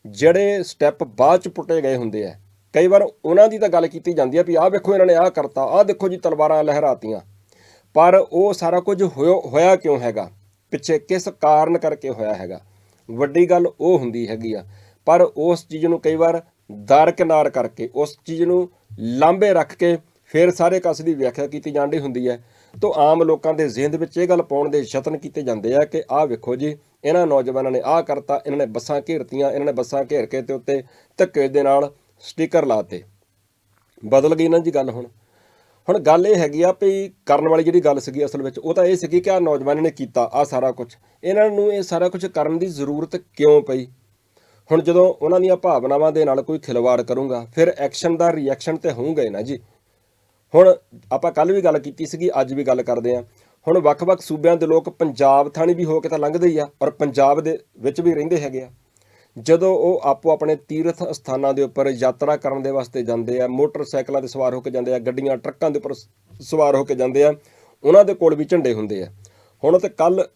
ਜਿਹੜੇ ਸਟੈਪ ਬਾਅਦ ਚ ਪੁੱਟੇ ਗਏ ਹੁੰਦੇ ਆ, ਕਈ ਵਾਰ ਉਹਨਾਂ ਦੀ ਤਾਂ ਗੱਲ ਕੀਤੀ ਜਾਂਦੀ ਆ ਵੀ ਆਹ ਵੇਖੋ ਇਹਨਾਂ ਨੇ ਆਹ ਕਰਤਾ, ਆਹ ਦੇਖੋ ਜੀ ਤਲਵਾਰਾਂ ਲਹਿਰਾਤੀਆਂ। ਪਰ ਉਹ ਸਾਰਾ ਕੁਝ ਹੋਇਆ ਹੋਇਆ ਕਿਉਂ ਹੈਗਾ? ਪਿੱਛੇ ਕਿਸ ਕਾਰਨ ਕਰਕੇ ਹੋਇਆ ਹੈਗਾ। ਵੱਡੀ ਗੱਲ ਉਹ ਹੁੰਦੀ ਹੈਗੀ ਆ, ਪਰ ਉਸ ਚੀਜ਼ ਨੂੰ ਕਈ ਵਾਰ ਦਰਕਿਨਾਰ ਕਰਕੇ, ਉਸ ਚੀਜ਼ ਨੂੰ ਲਾਂਬੇ ਰੱਖ ਕੇ ਫਿਰ ਸਾਰੇ ਕਸ ਦੀ ਵਿਆਖਿਆ ਕੀਤੀ ਜਾਂਦੀ ਹੁੰਦੀ ਹੈ। ਤੋਂ ਆਮ ਲੋਕਾਂ ਦੇ ਜ਼ਿਹਨ ਦੇ ਵਿੱਚ ਇਹ ਗੱਲ ਪਾਉਣ ਦੇ ਯਤਨ ਕੀਤੇ ਜਾਂਦੇ ਆ ਕਿ ਆਹ ਵੇਖੋ ਜੀ, ਇਹਨਾਂ ਨੌਜਵਾਨਾਂ ਨੇ ਆਹ ਕਰਤਾ, ਇਹਨਾਂ ਨੇ ਬੱਸਾਂ ਘੇਰਤੀਆਂ, ਇਹਨਾਂ ਨੇ ਬੱਸਾਂ ਘੇਰ ਕੇ ਤੇ ਉੱਤੇ ਧੱਕੇ ਦੇ ਨਾਲ ਸਟicker ਲਾਤੇ ਬਦਲ ਗਈ ਨਾ ਜੀ ਗੱਲ ਹੁਣ। ਹੁਣ ਗੱਲ ਇਹ ਹੈਗੀ ਆ ਵੀ ਕਰਨ ਵਾਲੀ ਜਿਹੜੀ ਗੱਲ ਸੀਗੀ ਅਸਲ ਵਿੱਚ, ਉਹ ਤਾਂ ਇਹ ਸੀਗੀ ਕਿ ਆ ਨੌਜਵਾਨ ਨੇ ਕੀਤਾ ਆ ਸਾਰਾ ਕੁਝ ਇਹਨਾਂ ਨੂੰ ਇਹ ਸਾਰਾ ਕੁਝ ਕਰਨ ਦੀ ਜ਼ਰੂਰਤ ਕਿਉਂ ਪਈ? ਹੁਣ ਜਦੋਂ ਉਹਨਾਂ ਦੀਆਂ ਭਾਵਨਾਵਾਂ ਦੇ ਨਾਲ ਕੋਈ ਖਿਲਵਾੜ ਕਰੂੰਗਾ, ਫਿਰ ਐਕਸ਼ਨ ਦਾ ਰਿਐਕਸ਼ਨ ਤੇ ਹੋਊਗਾ ਹੀ ਨਾ ਜੀ। ਹੁਣ ਆਪਾਂ ਕੱਲ ਵੀ ਗੱਲ ਕੀਤੀ ਸੀਗੀ, ਅੱਜ ਵੀ ਗੱਲ ਕਰਦੇ ਆਂ ਹੁਣ ਵੱਖ-ਵੱਖ ਸੂਬਿਆਂ ਦੇ ਲੋਕ ਪੰਜਾਬ ਥਾਣੀ ਵੀ ਹੋ ਕੇ ਤਾਂ ਲੰਘਦੇ ਹੀ ਆ, ਔਰ ਪੰਜਾਬ ਦੇ ਵਿੱਚ ਵੀ ਰਹਿੰਦੇ ਹੈਗੇ ਆ। ਜਦੋਂ ਉਹ ਆਪੋ ਆਪਣੇ ਤੀਰਥ ਸਥਾਨਾਂ ਦੇ ਉੱਪਰ ਯਾਤਰਾ ਕਰਨ ਦੇ ਵਾਸਤੇ ਜਾਂਦੇ ਆ, ਮੋਟਰਸਾਈਕਲਾਂ ਤੇ ਸਵਾਰ ਹੋ ਕੇ ਜਾਂਦੇ ਆ, ਗੱਡੀਆਂ, ਟਰੱਕਾਂ ਦੇ ਉੱਪਰ ਸਵਾਰ ਹੋ ਕੇ ਜਾਂਦੇ ਆ, ਉਹਨਾਂ ਦੇ ਕੋਲ ਵੀ ਝੰਡੇ ਹੁੰਦੇ ਆ। ਹੁਣ ਤੇ ਕੱਲ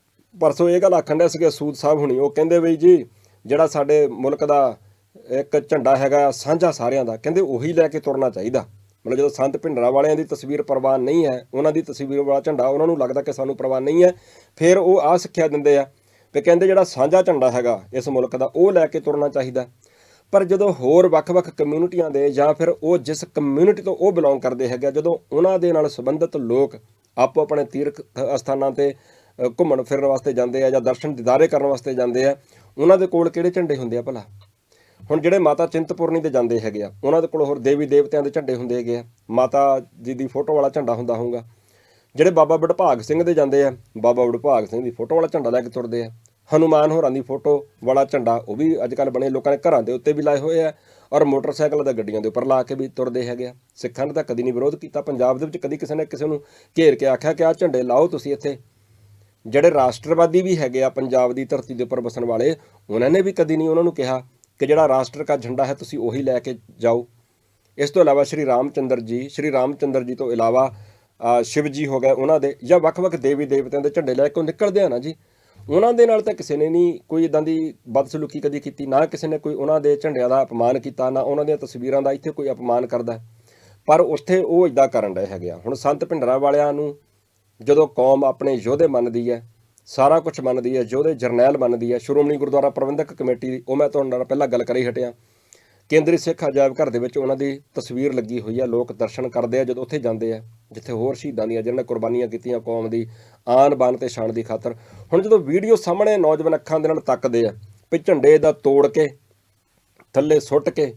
ਪਰਸੋਂ ਇਹ ਗੱਲ ਆਖਣ ਡਿਆ ਸੀਗੇ ਸੂਦ ਸਾਹਿਬ ਹੁਣੀ, ਉਹ ਕਹਿੰਦੇ ਬਈ ਜੀ, ਜਿਹੜਾ ਸਾਡੇ ਮੁਲਕ ਦਾ ਇੱਕ ਝੰਡਾ ਹੈਗਾ, ਸਾਂਝਾ ਸਾਰਿਆਂ ਦਾ, ਕਹਿੰਦੇ ਉਹੀ ਲੈ ਕੇ ਤੁਰਨਾ ਚਾਹੀਦਾ। ਮਤਲਬ ਜਦੋਂ ਸੰਤ ਭਿੰਡਰਾ ਵਾਲਿਆਂ ਦੀ ਤਸਵੀਰ ਪ੍ਰਵਾਨ ਨਹੀਂ ਹੈ, ਉਹਨਾਂ ਦੀ ਤਸਵੀਰ ਵਾਲਾ ਝੰਡਾ, ਉਹਨਾਂ ਨੂੰ ਲੱਗਦਾ ਕਿ ਸਾਨੂੰ ਪ੍ਰਵਾਨ ਨਹੀਂ ਹੈ, ਫਿਰ ਉਹ ਆ ਸਿੱਖਿਆ ਦਿੰਦੇ ਆ। ਵੀ ਕਹਿੰਦੇ ਜਿਹੜਾ ਸਾਂਝਾ ਝੰਡਾ ਹੈਗਾ ਇਸ ਮੁਲਕ ਦਾ ਉਹ ਲੈ ਕੇ ਤੁਰਨਾ ਚਾਹੀਦਾ। ਪਰ ਜਦੋਂ ਹੋਰ ਵੱਖ-ਵੱਖ ਕਮਿਊਨਿਟੀਆਂ ਦੇ ਜਾਂ ਫਿਰ ਉਹ ਜਿਸ ਕਮਿਊਨਿਟੀ ਤੋਂ ਉਹ ਬਿਲੋਂਗ ਕਰਦੇ ਹੈਗੇ ਆ, ਜਦੋਂ ਉਹਨਾਂ ਦੇ ਨਾਲ ਸੰਬੰਧਿਤ ਲੋਕ ਆਪੋ ਆਪਣੇ ਤੀਰਥ ਅਸਥਾਨਾਂ ਤੇ ਘੁੰਮਣ ਫਿਰਨ ਵਾਸਤੇ ਜਾਂਦੇ ਆ ਜਾਂ ਦਰਸ਼ਨ ਦਿਦਾਰੇ ਕਰਨ ਵਾਸਤੇ ਜਾਂਦੇ ਆ ਉਹਨਾਂ ਦੇ ਕੋਲ ਕਿਹੜੇ ਝੰਡੇ ਹੁੰਦੇ ਆ ਭਲਾ? ਹੁਣ ਜਿਹੜੇ ਮਾਤਾ ਚਿੰਤਪੁਰਨੀ ਦੇ ਜਾਂਦੇ ਹੈਗੇ ਆ ਉਹਨਾਂ ਦੇ ਕੋਲ ਹੋਰ ਦੇਵੀ ਦੇਵਤਿਆਂ ਦੇ ਝੰਡੇ ਹੁੰਦੇ ਹੈਗੇ ਆ। ਮਾਤਾ ਜੀ ਦੀ ਫੋਟੋ ਵਾਲਾ ਝੰਡਾ ਹੁੰਦਾ ਹੋਊਗਾ। ਜਿਹੜੇ ਬਾਬਾ ਵਡਭਾਗ ਸਿੰਘ ਦੇ ਜਾਂਦੇ ਆ ਬਾਬਾ ਵਡਭਾਗ ਸਿੰਘ ਦੀ ਫੋਟੋ ਵਾਲਾ ਝੰਡਾ ਲੈ ਕੇ ਤੁਰਦੇ ਆ। ਹਨੂਮਾਨ ਹੋਰਾਂ ਦੀ ਫੋਟੋ, ਵਾਲਾ ਝੰਡਾ, ਉਹ ਵੀ ਅੱਜ ਕੱਲ ਬਣੇ ਲੋਕਾਂ ਨੇ ਘਰਾਂ ਦੇ ਉੱਤੇ ਵੀ ਲਾਏ ਹੋਏ ਆ ਔਰ ਮੋਟਰਸਾਈਕਲ ਦਾ ਗੱਡੀਆਂ ਦੇ ਉੱਪਰ ਲਾ ਕੇ ਵੀ ਤੁਰਦੇ ਹੈਗੇ ਆ। ਸਿੱਖਾਂ ਨੇ ਤਾਂ ਕਦੀ ਨਹੀਂ ਵਿਰੋਧ ਕੀਤਾ, ਪੰਜਾਬ ਦੇ ਵਿੱਚ ਕਦੀ ਕਿਸੇ ਨੇ ਕਿਸੇ ਨੂੰ ਘੇਰ ਕੇ ਆਖਿਆ ਕਿ ਆਹ ਝੰਡੇ ਲਾਓ ਤੁਸੀਂ ਇੱਥੇ। ਜਿਹੜੇ ਰਾਸ਼ਟਰਵਾਦੀ ਵੀ ਹੈਗੇ ਆ ਪੰਜਾਬ ਦੀ ਧਰਤੀ ਦੇ ਉੱਪਰ ਵਸਣ ਵਾਲੇ, ਉਹਨਾਂ ਨੇ ਵੀ ਕਦੀ ਨਹੀਂ ਉਹਨਾਂ ਨੂੰ ਕਿਹਾ ਕਿ ਜਿਹੜਾ ਰਾਸ਼ਟਰ ਦਾ ਝੰਡਾ ਹੈ ਤੁਸੀਂ ਉਹੀ ਲੈ ਕੇ ਜਾਓ। ਇਸ ਤੋਂ ਇਲਾਵਾ ਸ਼੍ਰੀ ਰਾਮਚੰਦਰ ਜੀ, ਸ਼੍ਰੀ ਰਾਮਚੰਦਰ ਜੀ ਤੋਂ ਇਲਾਵਾ ਸ਼ਿਵ ਜੀ ਹੋ ਗਏ ਉਹਨਾਂ ਦੇ ਜਾਂ ਵੱਖ-ਵੱਖ ਦੇਵੀ ਦੇਵਤਿਆਂ ਦੇ ਝੰਡੇ ਲੈ ਕੇ ਉਹ ਨਿਕਲਦੇ ਆ ਨਾ ਜੀ। ਉਹਨਾਂ ਦੇ ਨਾਲ ਤਾਂ ਕਿਸੇ ਨੇ ਨਹੀਂ ਕੋਈ ਇਦਾਂ ਦੀ ਬਦਸਲੂਕੀ ਕਦੀ ਕੀਤੀ, ਨਾ ਕਿਸੇ ਨੇ ਕੋਈ ਉਹਨਾਂ ਦੇ ਝੰਡਿਆਂ ਦਾ ਅਪਮਾਨ ਕੀਤਾ, ਨਾ ਉਹਨਾਂ ਦੀਆਂ ਤਸਵੀਰਾਂ ਦਾ ਇੱਥੇ ਕੋਈ ਅਪਮਾਨ ਕਰਦਾ। ਪਰ ਉੱਥੇ ਉਹ ਇਦਾਂ ਕਰਨ ਰਹੇ ਹੈਗੇ ਆ। ਹੁਣ ਸੰਤ ਭਿੰਡਰਾਂ ਵਾਲਿਆਂ ਨੂੰ ਜਦੋਂ ਕੌਮ ਆਪਣੇ ਯੋਧੇ ਮੰਨਦੀ ਹੈ, ਸਾਰਾ ਕੁਝ ਮੰਨਦੀ ਹੈ, ਯੋਧੇ ਜਰਨੈਲ ਮੰਨਦੀ ਹੈ, ਸ਼੍ਰੋਮਣੀ ਗੁਰਦੁਆਰਾ ਪ੍ਰਬੰਧਕ ਕਮੇਟੀ ਦੀ, ਉਹ ਮੈਂ ਤੁਹਾਡੇ ਨਾਲ ਪਹਿਲਾਂ ਗੱਲ ਕਰੀ ਹਟਿਆ। ਕੇਂਦਰੀ ਸਿੱਖ ਅਜਾਇਬ ਘਰ ਦੇ ਵਿੱਚ ਉਹਨਾਂ ਦੀ ਤਸਵੀਰ ਲੱਗੀ ਹੋਈ ਆ। ਲੋਕ ਦਰਸ਼ਨ ਕਰਦੇ ਆ ਜਦੋਂ ਉੱਥੇ ਜਾਂਦੇ ਆ, ਜਿੱਥੇ ਹੋਰ ਸ਼ਹੀਦਾਂ ਦੀਆਂ ਜਿਹਨਾਂ ਨੇ ਕੁਰਬਾਨੀਆਂ ਕੀਤੀਆਂ ਕੌਮ ਦੀ ਆਨ ਬਾਨ ਤੇ ਸ਼ਾਨ ਦੀ ਖਾਤਰ। ਹੁਣ ਜਦੋਂ ਵੀਡੀਓ ਸਾਹਮਣੇ ਨੌਜਵਾਨ ਅੱਖਾਂ ਦੇ ਨਾਲ ਤੱਕਦੇ ਆ, ਵੀ ਝੰਡੇ ਦਾ ਤੋੜ ਕੇ, ਥੱਲੇ ਸੁੱਟ ਕੇ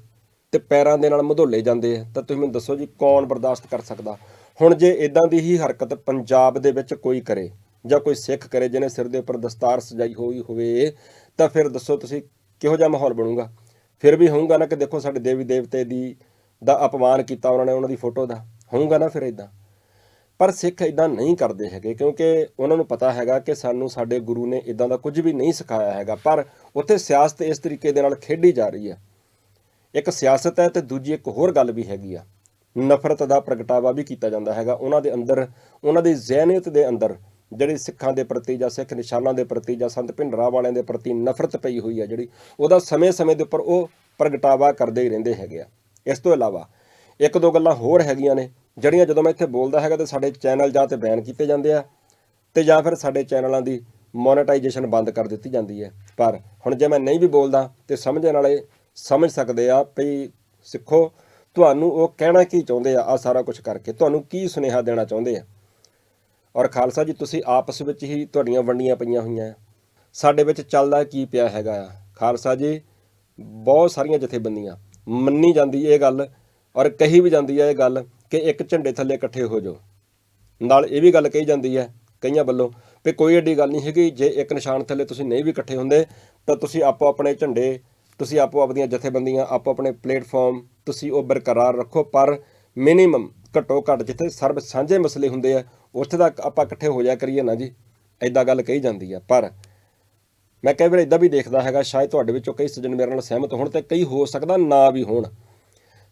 ਤੇ ਪੈਰਾਂ ਦੇ ਨਾਲ ਮਧੋਲੇ ਜਾਂਦੇ ਆ, ਤਾਂ ਤੁਸੀਂ ਮੈਨੂੰ ਦੱਸੋ ਜੀ ਕੌਣ ਬਰਦਾਸ਼ਤ ਕਰ ਸਕਦਾ? ਹੁਣ ਜੇ ਇਦਾਂ ਦੀ ਹੀ ਹਰਕਤ ਪੰਜਾਬ ਦੇ ਵਿੱਚ ਕੋਈ ਕਰੇ ਜਾਂ ਕੋਈ ਸਿੱਖ ਕਰੇ ਜਿਹਨੇ ਸਿਰ ਦੇ ਉੱਪਰ ਦਸਤਾਰ ਸਜਾਈ ਹੋਈ ਹੋਵੇ, ਤਾਂ ਫਿਰ ਦੱਸੋ ਤੁਸੀਂ ਕਿਹੋ ਜਿਹਾ ਮਾਹੌਲ ਬਣੂਗਾ? ਫਿਰ ਵੀ ਹੋਊਗਾ ਨਾ ਕਿ ਦੇਖੋ ਸਾਡੇ ਦੇਵੀ ਦੇਵਤੇ ਦੀ ਦਾ ਅਪਮਾਨ ਕੀਤਾ ਉਹਨਾਂ ਨੇ ਉਹਨਾਂ ਦੀ ਫੋਟੋ ਦਾ। ਹੋਊਗਾ ਨਾ ਫਿਰ ਇਦਾਂ ਪਰ ਸਿੱਖ ਇਦਾਂ ਨਹੀਂ ਕਰਦੇ ਹੈਗੇ, ਕਿਉਂਕਿ ਉਹਨਾਂ ਨੂੰ ਪਤਾ ਹੈਗਾ ਕਿ ਸਾਨੂੰ ਸਾਡੇ ਗੁਰੂ ਨੇ ਇਦਾਂ ਦਾ ਕੁਝ ਵੀ ਨਹੀਂ ਸਿਖਾਇਆ ਹੈਗਾ। ਪਰ ਉੱਥੇ ਸਿਆਸਤ ਇਸ ਤਰੀਕੇ ਦੇ ਨਾਲ ਖੇਡੀ ਜਾ ਰਹੀ ਹੈ। ਇੱਕ ਸਿਆਸਤ ਹੈ ਤੇ ਦੂਜੀ ਇੱਕ ਹੋਰ ਗੱਲ ਵੀ ਹੈਗੀ ਆ। ਨਫ਼ਰਤ ਦਾ ਪ੍ਰਗਟਾਵਾ ਵੀ ਕੀਤਾ ਜਾਂਦਾ ਹੈਗਾ। ਉਹਨਾਂ ਦੇ ਅੰਦਰ, ਉਹਨਾਂ ਦੀ ਜ਼ਿਹਨੀਅਤ ਦੇ ਅੰਦਰ ਜਿਹੜੀ ਸਿੱਖਾਂ ਦੇ ਪ੍ਰਤੀ ਜਾਂ ਸਿੱਖ ਨਿਸ਼ਾਨਾਂ ਦੇ ਪ੍ਰਤੀ ਜਾਂ ਸੰਤ ਭਿੰਡਰਾਂ ਵਾਲਿਆਂ ਦੇ ਪ੍ਰਤੀ ਨਫ਼ਰਤ ਪਈ ਹੋਈ ਆ ਜਿਹੜੀ, ਉਹਦਾ ਸਮੇਂ-ਸਮੇਂ ਦੇ ਉੱਪਰ ਉਹ ਪ੍ਰਗਟਾਵਾ ਕਰਦੇ ਹੀ ਰਹਿੰਦੇ ਹੈਗੇ ਆ। ਇਸ ਤੋਂ ਇਲਾਵਾ ਇੱਕ ਦੋ ਗੱਲਾਂ ਹੋਰ ਹੈਗੀਆਂ ਨੇ, ਜਿਹੜੀਆਂ ਜਦੋਂ ਮੈਂ ਇੱਥੇ ਬੋਲਦਾ ਹੈਗਾ ਤੇ ਸਾਡੇ ਚੈਨਲ ਜਾਂ ਤੇ ਬੈਨ ਕੀਤੇ ਜਾਂਦੇ ਆ ਤੇ ਜਾਂ ਫਿਰ ਸਾਡੇ ਚੈਨਲਾਂ ਦੀ ਮੋਨੇਟਾਈਜੇਸ਼ਨ ਬੰਦ ਕਰ ਦਿੱਤੀ ਜਾਂਦੀ ਹੈ। ਪਰ ਹੁਣ ਜੇ ਮੈਂ ਨਹੀਂ ਵੀ ਬੋਲਦਾ ਤੇ ਸਮਝਣ ਵਾਲੇ ਸਮਝ ਸਕਦੇ ਆ ਵੀ ਸਿੱਖੋ, ਤੁਹਾਨੂੰ ਉਹ ਕਹਿਣਾ ਕੀ ਚਾਹੁੰਦੇ ਆ ਆ ਸਾਰਾ ਕੁਝ ਕਰਕੇ, ਤੁਹਾਨੂੰ ਕੀ ਸੁਨੇਹਾ ਦੇਣਾ ਚਾਹੁੰਦੇ ਆ? ਔਰ ਖਾਲਸਾ ਜੀ, ਤੁਸੀਂ ਆਪਸ ਵਿੱਚ ਹੀ ਤੁਹਾਡੀਆਂ ਵੰਡੀਆਂ ਪਈਆਂ ਹੋਈਆਂ। ਸਾਡੇ ਵਿੱਚ ਚੱਲਦਾ ਕੀ ਪਿਆ ਹੈਗਾ ਆ? ਖਾਲਸਾ ਜੀ, ਬਹੁਤ ਸਾਰੀਆਂ ਜਥੇਬੰਦੀਆਂ। ਮੰਨੀ ਜਾਂਦੀ ਇਹ ਗੱਲ ਔਰ ਕਹੀ ਵੀ ਜਾਂਦੀ ਹੈ ਇਹ ਗੱਲ ਕਿ ਇੱਕ ਝੰਡੇ ਥੱਲੇ ਇਕੱਠੇ ਹੋ ਜਾਓ। ਨਾਲ ਇਹ ਵੀ ਗੱਲ ਕਹੀ ਜਾਂਦੀ ਹੈ ਕਈਆਂ ਵੱਲੋਂ, ਵੀ ਕੋਈ ਏਡੀ ਗੱਲ ਨਹੀਂ ਹੈਗੀ, ਜੇ ਇੱਕ ਨਿਸ਼ਾਨ ਥੱਲੇ ਤੁਸੀਂ ਨਹੀਂ ਵੀ ਇਕੱਠੇ ਹੁੰਦੇ, ਤਾਂ ਤੁਸੀਂ ਆਪੋ ਆਪਣੇ ਝੰਡੇ, ਤੁਸੀਂ ਆਪੋ ਆਪਣੀਆਂ ਜਥੇਬੰਦੀਆਂ, ਆਪੋ ਆਪਣੇ ਪਲੇਟਫਾਰਮ, ਤੁਸੀਂ ਉਹ ਬਰਕਰਾਰ ਰੱਖੋ। ਪਰ ਮਿਨੀਮਮ ਘੱਟੋ ਘੱਟ ਜਿੱਥੇ ਸਰਬ ਸਾਂਝੇ ਮਸਲੇ ਹੁੰਦੇ ਆ, ਉੱਥੇ ਤੱਕ ਆਪਾਂ ਇਕੱਠੇ ਹੋ ਜਾ ਕਰੀਏ ਨਾ ਜੀ ਐਦਾਂ ਗੱਲ ਕਹੀ ਜਾਂਦੀ ਆ। ਪਰ ਮੈਂ ਕਈ ਵਾਰ ਇਦਾਂ ਵੀ ਦੇਖਦਾ ਹੈਗਾ, ਸ਼ਾਇਦ ਤੁਹਾਡੇ ਵਿੱਚੋਂ ਕਈ ਸੱਜਣ ਮੇਰੇ ਨਾਲ ਸਹਿਮਤ ਹੋਣ ਤੇ ਕਈ ਹੋ ਸਕਦਾ ਨਾ ਵੀ ਹੋਣ।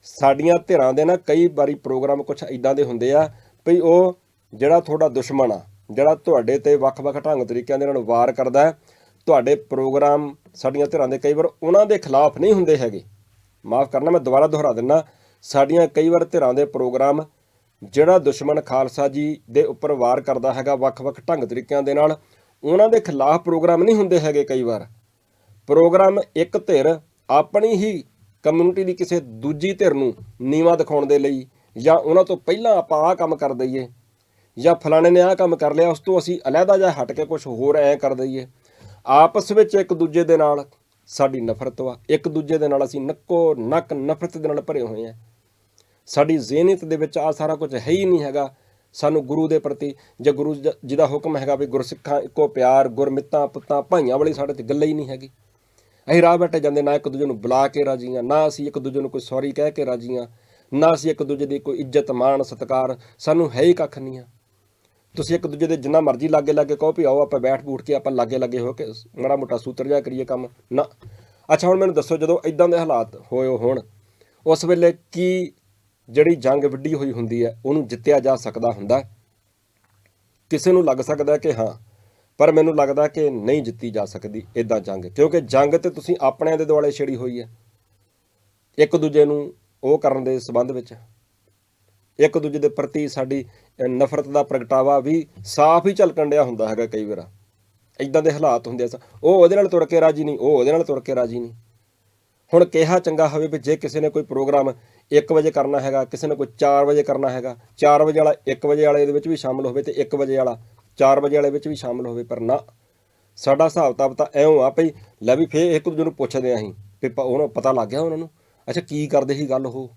ਸਾਡੀਆਂ ਧਿਰਾਂ ਦੇ ਨਾ ਕਈ ਵਾਰੀ ਪ੍ਰੋਗਰਾਮ ਕੁਝ ਇਦਾਂ ਦੇ ਹੁੰਦੇ ਆ ਵੀ ਉਹ ਜਿਹੜਾ ਤੁਹਾਡਾ ਦੁਸ਼ਮਣ ਆ, ਜਿਹੜਾ ਤੁਹਾਡੇ ਤੇ ਵੱਖ-ਵੱਖ ਢੰਗ ਤਰੀਕਿਆਂ ਦੇ ਨਾਲ ਵਾਰ ਕਰਦਾ ਤੁਹਾਡੇ ਪ੍ਰੋਗਰਾਮ ਸਾਡੀਆਂ ਧਿਰਾਂ ਦੇ ਕਈ ਵਾਰ ਉਹਨਾਂ ਦੇ ਖਿਲਾਫ ਨਹੀਂ ਹੁੰਦੇ ਹੈਗੇ। ਮਾਫ ਕਰਨਾ, ਮੈਂ ਦੁਬਾਰਾ ਦੁਹਰਾ ਦਿੰਦਾ ਸਾਡੀਆਂ ਕਈ ਵਾਰ ਧਿਰਾਂ ਦੇ ਪ੍ਰੋਗਰਾਮ ਜਿਹੜਾ ਦੁਸ਼ਮਣ ਖਾਲਸਾ ਜੀ ਦੇ ਉੱਪਰ ਵਾਰ ਕਰਦਾ ਹੈਗਾ ਵੱਖ-ਵੱਖ ਢੰਗ ਤਰੀਕਿਆਂ ਦੇ ਨਾਲ, ਉਹਨਾਂ ਦੇ ਖਿਲਾਫ ਪ੍ਰੋਗਰਾਮ ਨਹੀਂ ਹੁੰਦੇ ਹੈਗੇ ਕਈ ਵਾਰ। ਪ੍ਰੋਗਰਾਮ ਇੱਕ ਧਿਰ ਆਪਣੀ ਹੀ ਕਮਿਊਨਿਟੀ ਦੀ ਕਿਸੇ ਦੂਜੀ ਧਿਰ ਨੂੰ ਨੀਵਾ ਦਿਖਾਉਣ ਦੇ ਲਈ ਜਾਂ ਉਹਨਾਂ ਤੋਂ ਪਹਿਲਾਂ ਆਪਾਂ ਆਹ ਕੰਮ ਕਰ ਦਈਏ ਜਾਂ ਫਲਾਣੇ ਨੇ ਆਹ ਕੰਮ ਕਰ ਲਿਆ, ਉਸ ਤੋਂ ਅਸੀਂ ਅਲੱਗਾ ਜਿਹਾ ਹਟ ਕੇ ਕੁਝ ਹੋਰ ਐ ਕਰ ਦਈਏ। ਆਪਸ ਵਿੱਚ ਇੱਕ ਦੂਜੇ ਦੇ ਨਾਲ ਸਾਡੀ ਨਫ਼ਰਤ ਵਾ, ਇੱਕ ਦੂਜੇ ਦੇ ਨਾਲ ਅਸੀਂ ਨੱਕੋ ਨੱਕ ਨਫ਼ਰਤ ਦੇ ਨਾਲ ਭਰੇ ਹੋਏ ਆ। ਸਾਡੀ ਜ਼ਿਹਨੀਅਤ ਦੇ ਵਿੱਚ ਆ ਸਾਰਾ ਕੁਝ ਹੈ ਹੀ ਨਹੀਂ ਹੈਗਾ। ਸਾਨੂੰ ਗੁਰੂ ਦੇ ਪ੍ਰਤੀ ਜੇ ਗੁਰੂ ਜ- ਜੀ ਦਾ ਹੁਕਮ ਹੈਗਾ ਵੀ ਗੁਰਸਿੱਖਾਂ ਇੱਕੋ ਪਿਆਰ, ਗੁਰਮਿੱਤਾਂ, ਪੁੱਤਾਂ, ਭਾਈਆਂ ਵਾਲੀ ਸਾਡੇ ਤੇ ਗੱਲ ਹੀ ਨਹੀਂ ਹੈਗੀ। ਅਸੀਂ ਰਾਹ ਬੈਠੇ ਜਾਂਦੇ, ਨਾ ਇੱਕ ਦੂਜੇ ਨੂੰ ਬੁਲਾ ਕੇ ਰਾਜੀ ਹਾਂ ਨਾ ਅਸੀਂ ਇੱਕ ਦੂਜੇ ਨੂੰ ਕੋਈ ਸੌਰੀ ਕਹਿ ਕੇ ਰਾਜੀ ਹਾਂ ਨਾ ਅਸੀਂ ਇੱਕ ਦੂਜੇ ਦੀ ਕੋਈ ਇੱਜ਼ਤ, ਮਾਣ, ਸਤਿਕਾਰ, ਸਾਨੂੰ ਹੈ ਹੀ ਕੱਖ ਨਹੀਂ ਆ। ਤੁਸੀਂ ਇੱਕ ਦੂਜੇ ਦੇ ਜਿੰਨਾ ਮਰਜ਼ੀ ਲਾਗੇ ਲਾਗੇ ਕਹੋ ਵੀ ਆਓ, ਆਪਾਂ ਬੈਠ ਬੂਠ ਕੇ ਆਪਾਂ ਲਾਗੇ ਲਾਗੇ ਹੋ ਕੇ ਮਾੜਾ ਮੋਟਾ ਸੂਤਰ ਜਾ ਕਰੀਏ ਕੰਮ। ਨਾ। ਅੱਛਾ, ਹੁਣ ਮੈਨੂੰ ਦੱਸੋ ਜਦੋਂ ਇਦਾਂ ਦੇ ਹਾਲਾਤ ਹੋਏ ਹੋਣ, ਉਸ ਵੇਲੇ ਕੀ ਜਿਹੜੀ ਜੰਗ ਵਿੱਢੀ ਹੋਈ ਹੁੰਦੀ ਹੈ, ਉਹਨੂੰ ਜਿੱਤਿਆ ਜਾ ਸਕਦਾ ਹੁੰਦਾ ਕਿਸੇ ਨੂੰ ਲੱਗ ਸਕਦਾ ਕਿ ਹਾਂ, ਪਰ ਮੈਨੂੰ ਲੱਗਦਾ ਕਿ ਨਹੀਂ ਜਿੱਤੀ ਜਾ ਸਕਦੀ ਇਦਾਂ ਜੰਗ, ਕਿਉਂਕਿ ਜੰਗ ਤੇ ਤੁਸੀਂ ਆਪਣਿਆਂ ਦੇ ਦੁਆਲੇ ਛੇੜੀ ਹੋਈ ਹੈ। ਇੱਕ ਦੂਜੇ ਨੂੰ ਉਹ ਕਰਨ ਦੇ ਸਬੰਧ ਵਿੱਚ, ਇੱਕ ਦੂਜੇ ਦੇ ਪ੍ਰਤੀ ਸਾਡੀ ਨਫ਼ਰਤ ਦਾ ਪ੍ਰਗਟਾਵਾ ਵੀ ਸਾਫ਼ ਹੀ ਝਲਕਣ ਡਿਆ ਹੁੰਦਾ ਹੈਗਾ ਕਈ ਵਾਰ। ਇਦਾਂ ਦੇ ਹਾਲਾਤ ਹੁੰਦੇ ਆ ਸ- ਉਹ ਉਹਦੇ ਨਾਲ ਤੁਰ ਕੇ ਰਾਜੀ ਨਹੀਂ, ਉਹ ਉਹਦੇ ਨਾਲ ਤੁਰ ਕੇ ਰਾਜੀ ਨਹੀਂ। ਹੁਣ ਕਿਹਾ ਚੰਗਾ ਹੋਵੇ ਵੀ ਜੇ ਕਿਸੇ ਨੇ ਕੋਈ ਪ੍ਰੋਗਰਾਮ 1 ਵਜੇ ਕਰਨਾ ਹੈਗਾ, ਕਿਸੇ ਨੇ ਕੋਈ 4 ਵਜੇ ਕਰਨਾ ਹੈਗਾ 4 ਵਜੇ ਵਾਲਾ 1 ਵਜੇ ਵਾਲੇ ਦੇ ਵਿੱਚ ਵੀ ਸ਼ਾਮਲ ਹੋਵੇ ਤੇ 1 ਵਜੇ ਵਾਲਾ 4 ਵਜੇ ਵਾਲੇ ਵਿੱਚ ਵੀ ਸ਼ਾਮਲ ਹੋਵੇ, ਪਰ ਨਾ। ਸਾਡਾ ਹਿਸਾਬ ਕਿਤਾਬ ਤਾਂ ਐਉਂ ਆ ਭਈ, ਲੈ ਵੀ ਫੇਰ ਇੱਕ ਦੂਜੇ ਨੂੰ ਪੁੱਛਦੇ ਆਂ ਅਸੀਂ, ਵੀ ਉਹਨੂੰ ਪਤਾ ਲੱਗ ਗਿਆ ਉਹਨਾਂ ਨੂੰ, ਅੱਛਾ ਕੀ ਕਰਦੇ ਸੀ ਗੱਲ ਉਹ?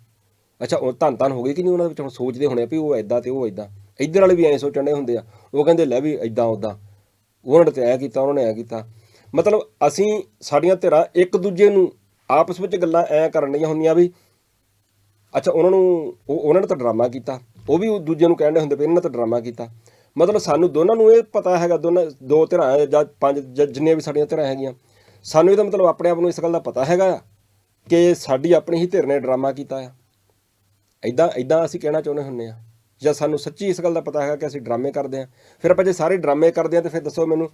ਅੱਛਾ ਉਹ ਧੰਨ ਧੰਨ ਹੋ ਗਈ ਕਿ ਨਹੀਂ ਉਹਨਾਂ ਦੇ ਵਿੱਚ, ਹੁਣ ਸੋਚਦੇ ਹੋਣੇ ਆ ਵੀ ਉਹ ਐਦਾਂ ਤੇ ਉਹ ਐਦਾਂ ਇੱਧਰ ਵਾਲੇ ਵੀ ਐਂ ਸੋਚਣ ਦੇ ਹੁੰਦੇ ਆ, ਉਹ ਕਹਿੰਦੇ ਲੈ ਵੀ ਐਦਾਂ ਉਦਾਂ ਉਹਨਾਂ ਨੇ ਤੇ ਐ ਕੀਤਾ, ਉਹਨਾਂ ਨੇ ਐ ਕੀਤਾ। ਮਤਲਬ ਅਸੀਂ, ਸਾਡੀਆਂ ਧਿਰਾਂ ਇੱਕ ਦੂਜੇ ਨੂੰ ਆਪਸ ਵਿੱਚ ਗੱਲਾਂ ਐ ਕਰਨੀਆਂ ਹੁੰਦੀਆਂ ਵੀ ਅੱਛਾ, ਉਹਨਾਂ ਨੂੰ, ਉਹ, ਉਹਨਾਂ ਨੇ ਤਾਂ ਡਰਾਮਾ ਕੀਤਾ। ਉਹ ਵੀ ਉਹ ਦੂਜੇ ਨੂੰ ਕਹਿੰਦੇ ਹੁੰਦੇ ਵੀ ਇਹਨਾਂ ਨੇ ਤਾਂ ਡਰਾਮਾ ਕੀਤਾ। ਮਤਲਬ ਸਾਨੂੰ ਦੋਨਾਂ ਨੂੰ ਇਹ ਪਤਾ ਹੈਗਾ, ਦੋਨਾਂ, ਦੋ ਧਿਰਾਂ ਜਾਂ ਪੰਜ, ਜਾਂ ਜਿੰਨੀਆਂ ਵੀ ਸਾਡੀਆਂ ਧਿਰਾਂ ਹੈਗੀਆਂ। ਸਾਨੂੰ ਇਹਦਾ ਮਤਲਬ ਆਪਣੇ ਆਪ ਨੂੰ ਇਸ ਗੱਲ ਦਾ ਪਤਾ ਹੈਗਾ ਕਿ ਸਾਡੀ ਆਪਣੀ ਹੀ ਧਿਰ ਨੇ ਡਰਾਮਾ ਕੀਤਾ ਆ। ਐਦਾਂ ਐਦਾਂ ਅਸੀਂ ਕਹਿਣਾ ਚਾਹੁੰਦੇ ਹੁੰਨੇ ਆ। ਜਾਂ ਸਾਨੂੰ ਸੱਚੀ ਇਸ ਗੱਲ ਦਾ ਪਤਾ ਹੈਗਾ ਕਿ ਅਸੀਂ ਡਰਾਮੇ ਕਰਦੇ ਆ। ਫਿਰ ਆਪਾਂ ਜੇ ਸਾਰੇ ਡਰਾਮੇ ਕਰਦੇ ਆ ਤੇ ਫਿਰ ਦੱਸੋ ਮੈਨੂੰ,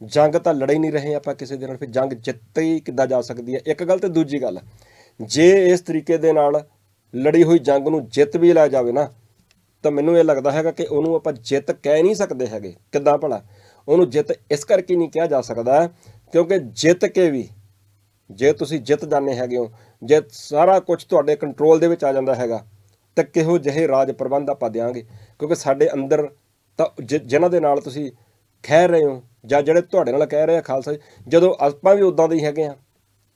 ਜੰਗ ਤਾਂ ਲੜ ਹੀ ਨਹੀਂ ਰਹੇ ਆਪਾਂ ਕਿਸੇ ਦੇ ਨਾਲ, ਫਿਰ ਜੰਗ ਜਿੱਤੀ ਕਿੱਦਾਂ ਜਾ ਸਕਦੀ ਹੈ? ਇੱਕ ਗੱਲ ਤੇ ਦੂਜੀ ਗੱਲ, ਜੇ ਇਸ ਤਰੀਕੇ ਦੇ ਨਾਲ ਲੜੀ ਹੋਈ ਜੰਗ ਨੂੰ ਜਿੱਤ ਵੀ ਲਿਆ ਜਾਵੇ ਨਾ, ਤਾਂ ਮੈਨੂੰ ਇਹ ਲੱਗਦਾ ਹੈਗਾ ਕਿ ਉਹਨੂੰ ਆਪਾਂ ਜਿੱਤ ਕਹਿ ਨਹੀਂ ਸਕਦੇ ਹੈਗੇ। ਕਿੱਦਾਂ ਭਲਾ? ਉਹਨੂੰ ਜਿੱਤ ਇਸ ਕਰਕੇ ਨਹੀਂ ਕਿਹਾ ਜਾ ਸਕਦਾ, ਕਿਉਂਕਿ ਜਿੱਤ ਕੇ ਵੀ, ਜੇ ਤੁਸੀਂ ਜਿੱਤ ਜਾਂਦੇ ਹੈਗੇ ਹੋ, ਜੇ ਸਾਰਾ ਕੁਝ ਤੁਹਾਡੇ ਕੰਟਰੋਲ ਦੇ ਵਿੱਚ ਆ ਜਾਂਦਾ ਹੈਗਾ, ਤਾਂ ਕਿਹੋ ਜਿਹੇ ਰਾਜ ਪ੍ਰਬੰਧ ਆਪਾਂ ਦਿਆਂਗੇ? ਕਿਉਂਕਿ ਸਾਡੇ ਅੰਦਰ ਤਾਂ ਜਿ- ਜਿਨ੍ਹਾਂ ਦੇ ਨਾਲ ਤੁਸੀਂ ਖਹਿ ਰਹੇ ਹੋ, ਜਾਂ ਜਿਹੜੇ ਤੁਹਾਡੇ ਨਾਲ ਕਹਿ ਰਹੇ ਆ ਖਾਲਸਾ ਜਦੋਂ ਆਪਾਂ ਵੀ ਉਦਾਂ ਦੇ ਹੀ ਹੈਗੇ ਆ,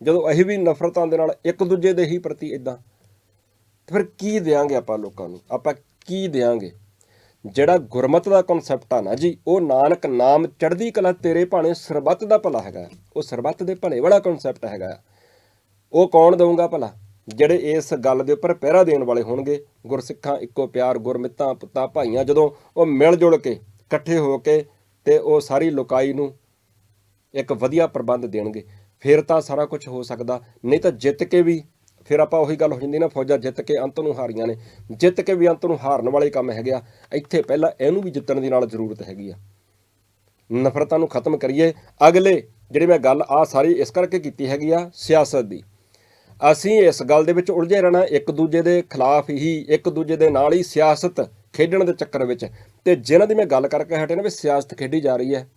ਜਦੋਂ ਅਸੀਂ ਵੀ ਨਫ਼ਰਤਾਂ ਦੇ ਨਾਲ ਇੱਕ ਦੂਜੇ ਦੇ ਹੀ ਪ੍ਰਤੀ ਇਦਾਂ ਤੇ ਫਿਰ ਕੀ ਦੇਾਂਗੇ ਆਪਾਂ ਲੋਕਾਂ ਨੂੰ? ਆਪਾਂ ਕੀ ਦੇਾਂਗੇ ਜਿਹੜਾ ਗੁਰਮਤ ਦਾ ਕਨਸੈਪਟ ਆ ਨਾ ਜੀ, ਉਹ ਨਾਨਕ ਨਾਮ ਚੜ੍ਹਦੀ ਕਲਾ ਤੇਰੇ ਭਾਣੇ ਸਰਬੱਤ ਦਾ ਭਲਾ ਹੈਗਾ। ਉਹ ਸਰਬੱਤ ਦੇ ਭਲੇ ਵਾਲਾ ਕਨਸੈਪਟ ਹੈਗਾ। ਉਹ ਕੌਣ ਦਊਗਾ ਭਲਾ? ਜਿਹੜੇ ਇਸ ਗੱਲ ਦੇ ਉੱਪਰ ਪਹਿਰਾ ਦੇਣ ਵਾਲੇ ਹੋਣਗੇ। ਗੁਰਸਿੱਖਾਂ ਇੱਕੋ ਪਿਆਰ, ਗੁਰਮਿੱਤਾਂ, ਪੁੱਤਾਂ, ਭਾਈਆਂ, ਜਦੋਂ ਉਹ ਮਿਲ ਜੁਲ ਕੇ, ਇਕੱਠੇ ਹੋ ਕੇ ਤੇ ਉਹ ਸਾਰੀ ਲੋਕਾਈ ਨੂੰ ਇੱਕ ਵਧੀਆ ਪ੍ਰਬੰਧ ਦੇਣਗੇ। ਫਿਰ ਤਾਂ ਸਾਰਾ ਕੁਝ ਹੋ ਸਕਦਾ। ਨਹੀਂ ਤਾਂ ਜਿੱਤ ਕੇ ਵੀ ਫਿਰ ਆਪਾਂ ਉਹੀ ਗੱਲ ਹੋ ਜਾਂਦੀ ਨਾ, ਫੌਜਾਂ ਜਿੱਤ ਕੇ ਅੰਤ ਨੂੰ ਹਾਰੀਆਂ ਨੇ। ਜਿੱਤ ਕੇ ਵੀ ਅੰਤ ਨੂੰ ਹਾਰਨ ਵਾਲੇ ਕੰਮ ਹੈਗੇ ਆ। ਇੱਥੇ ਪਹਿਲਾਂ ਇਹਨੂੰ ਵੀ ਜਿੱਤਣ ਦੀ ਨਾਲ ਜ਼ਰੂਰਤ ਹੈਗੀ ਆ। ਨਫ਼ਰਤਾਂ ਨੂੰ ਖਤਮ ਕਰੀਏ। ਅਗਲੇ, ਜਿਹੜੀ ਮੈਂ ਗੱਲ ਆ ਸਾਰੀ ਇਸ ਕਰਕੇ ਕੀਤੀ ਹੈਗੀ ਆ, ਸਿਆਸਤ ਦੀ। ਅਸੀਂ ਇਸ ਗੱਲ ਦੇ ਵਿੱਚ ਉਲਝੇ ਰਹਿਣਾ, ਇੱਕ ਦੂਜੇ ਦੇ ਖਿਲਾਫ ਹੀ, ਇੱਕ ਦੂਜੇ ਦੇ ਨਾਲ ਹੀ ਸਿਆਸਤ ਖੇਡਣ ਦੇ ਚੱਕਰ ਵਿੱਚ। ਤੇ ਜਿਨ੍ਹਾਂ ਦੀ ਮੈਂ ਗੱਲ ਕਰਕੇ ਹਟੇ ਨਾ ਵੀ ਸਿਆਸਤ ਖੇਡੀ ਜਾ ਰਹੀ ਹੈ।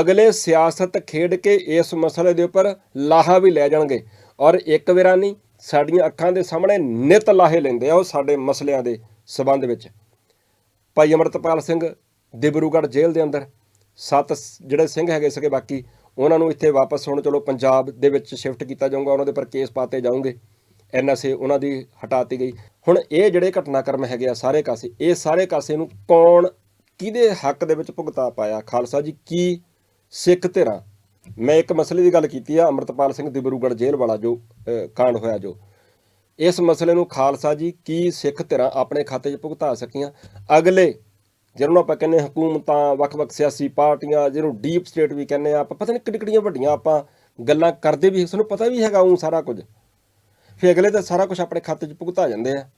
ਅਗਲੇ ਸਿਆਸਤ ਖੇਡ ਕੇ ਇਸ ਮਸਲੇ ਦੇ ਉੱਪਰ ਲਾਹਾ ਵੀ ਲੈ ਜਾਣਗੇ। ਔਰ ਇੱਕ ਵੇਰਾ ਨਹੀਂ ਸਾਡੀਆਂ ਅੱਖਾਂ ਦੇ ਸਾਹਮਣੇ ਨਿਤ ਲਾਹੇ ਲੈਂਦੇ ਆ ਉਹ ਸਾਡੇ ਮਸਲਿਆਂ ਦੇ ਸਬੰਧ ਵਿੱਚ। ਭਾਈ ਅਮਰਤਪਾਲ ਸਿੰਘ ਦਿਬਰੂਗੜ੍ਹ ਜੇਲ੍ਹ ਦੇ ਅੰਦਰ ਸੱਤ ਜਿਹੜੇ ਸਿੰਘ ਹੈਗੇ ਸੀਗੇ ਬਾਕੀ, ਉਹਨਾਂ ਨੂੰ ਇੱਥੇ ਵਾਪਸ ਹੁਣ ਚਲੋ ਪੰਜਾਬ ਦੇ ਵਿੱਚ ਸ਼ਿਫਟ ਕੀਤਾ ਜਾਊਗਾ, ਉਹਨਾਂ ਦੇ ਪਰ ਕੇਸ ਪਾਤੇ ਜਾਊਂਗੇ। ਐਨਐਸਏ ਉਹਨਾਂ ਦੀ ਹਟਾਤੀ ਗਈ। ਹੁਣ ਇਹ ਜਿਹੜੇ ਘਟਨਾਕ੍ਰਮ ਹੈਗੇ ਆ ਸਾਰੇ ਕਾਸੇ, ਇਹ ਸਾਰੇ ਕਾਸੇ ਨੂੰ ਕੌਣ ਕਿਹਦੇ ਹੱਕ ਦੇ ਵਿੱਚ ਭੁਗਤਾ ਪਾਇਆ? ਖਾਲਸਾ ਜੀ, ਕੀ ਸਿੱਖ ਧਿਰਾਂ ਮੈਂ ਇੱਕ ਮਸਲੇ ਦੀ ਗੱਲ ਕੀਤੀ ਆ ਅਮਰਤਪਾਲ ਸਿੰਘ ਦਿਬਰੂਗੜ੍ਹ ਜੇਲ੍ਹ ਵਾਲਾ ਜੋ ਕਾਂਡ ਹੋਇਆ ਜੋ। ਇਸ ਮਸਲੇ ਨੂੰ ਖਾਲਸਾ ਜੀ ਕੀ ਸਿੱਖ ਧਿਰਾਂ ਆਪਣੇ ਖਾਤੇ 'ਚ ਭੁਗਤਾ ਸਕੀਆਂ? ਅਗਲੇ, ਜਿਹਨੂੰ ਆਪਾਂ ਕਹਿੰਦੇ ਹਕੂਮਤਾਂ, ਵੱਖ-ਵੱਖ ਸਿਆਸੀ ਪਾਰਟੀਆਂ, ਜਿਹਨੂੰ ਡੀਪ ਸਟੇਟ ਵੀ ਕਹਿੰਦੇ ਆ ਆਪਾਂ, ਪਤਾ ਨਹੀਂ ਕਿੱਡੀ ਕਿੱਡੀਆਂ ਵੱਡੀਆਂ ਆਪਾਂ ਗੱਲਾਂ ਕਰਦੇ ਵੀ, ਸਾਨੂੰ ਪਤਾ ਵੀ ਹੈਗਾ ਉਹ ਸਾਰਾ ਕੁਝ। ਫਿਰ ਅਗਲੇ ਤਾਂ ਸਾਰਾ ਕੁਝ ਆਪਣੇ ਖਾਤੇ 'ਚ ਭੁਗਤਾ ਜਾਂਦੇ ਆ।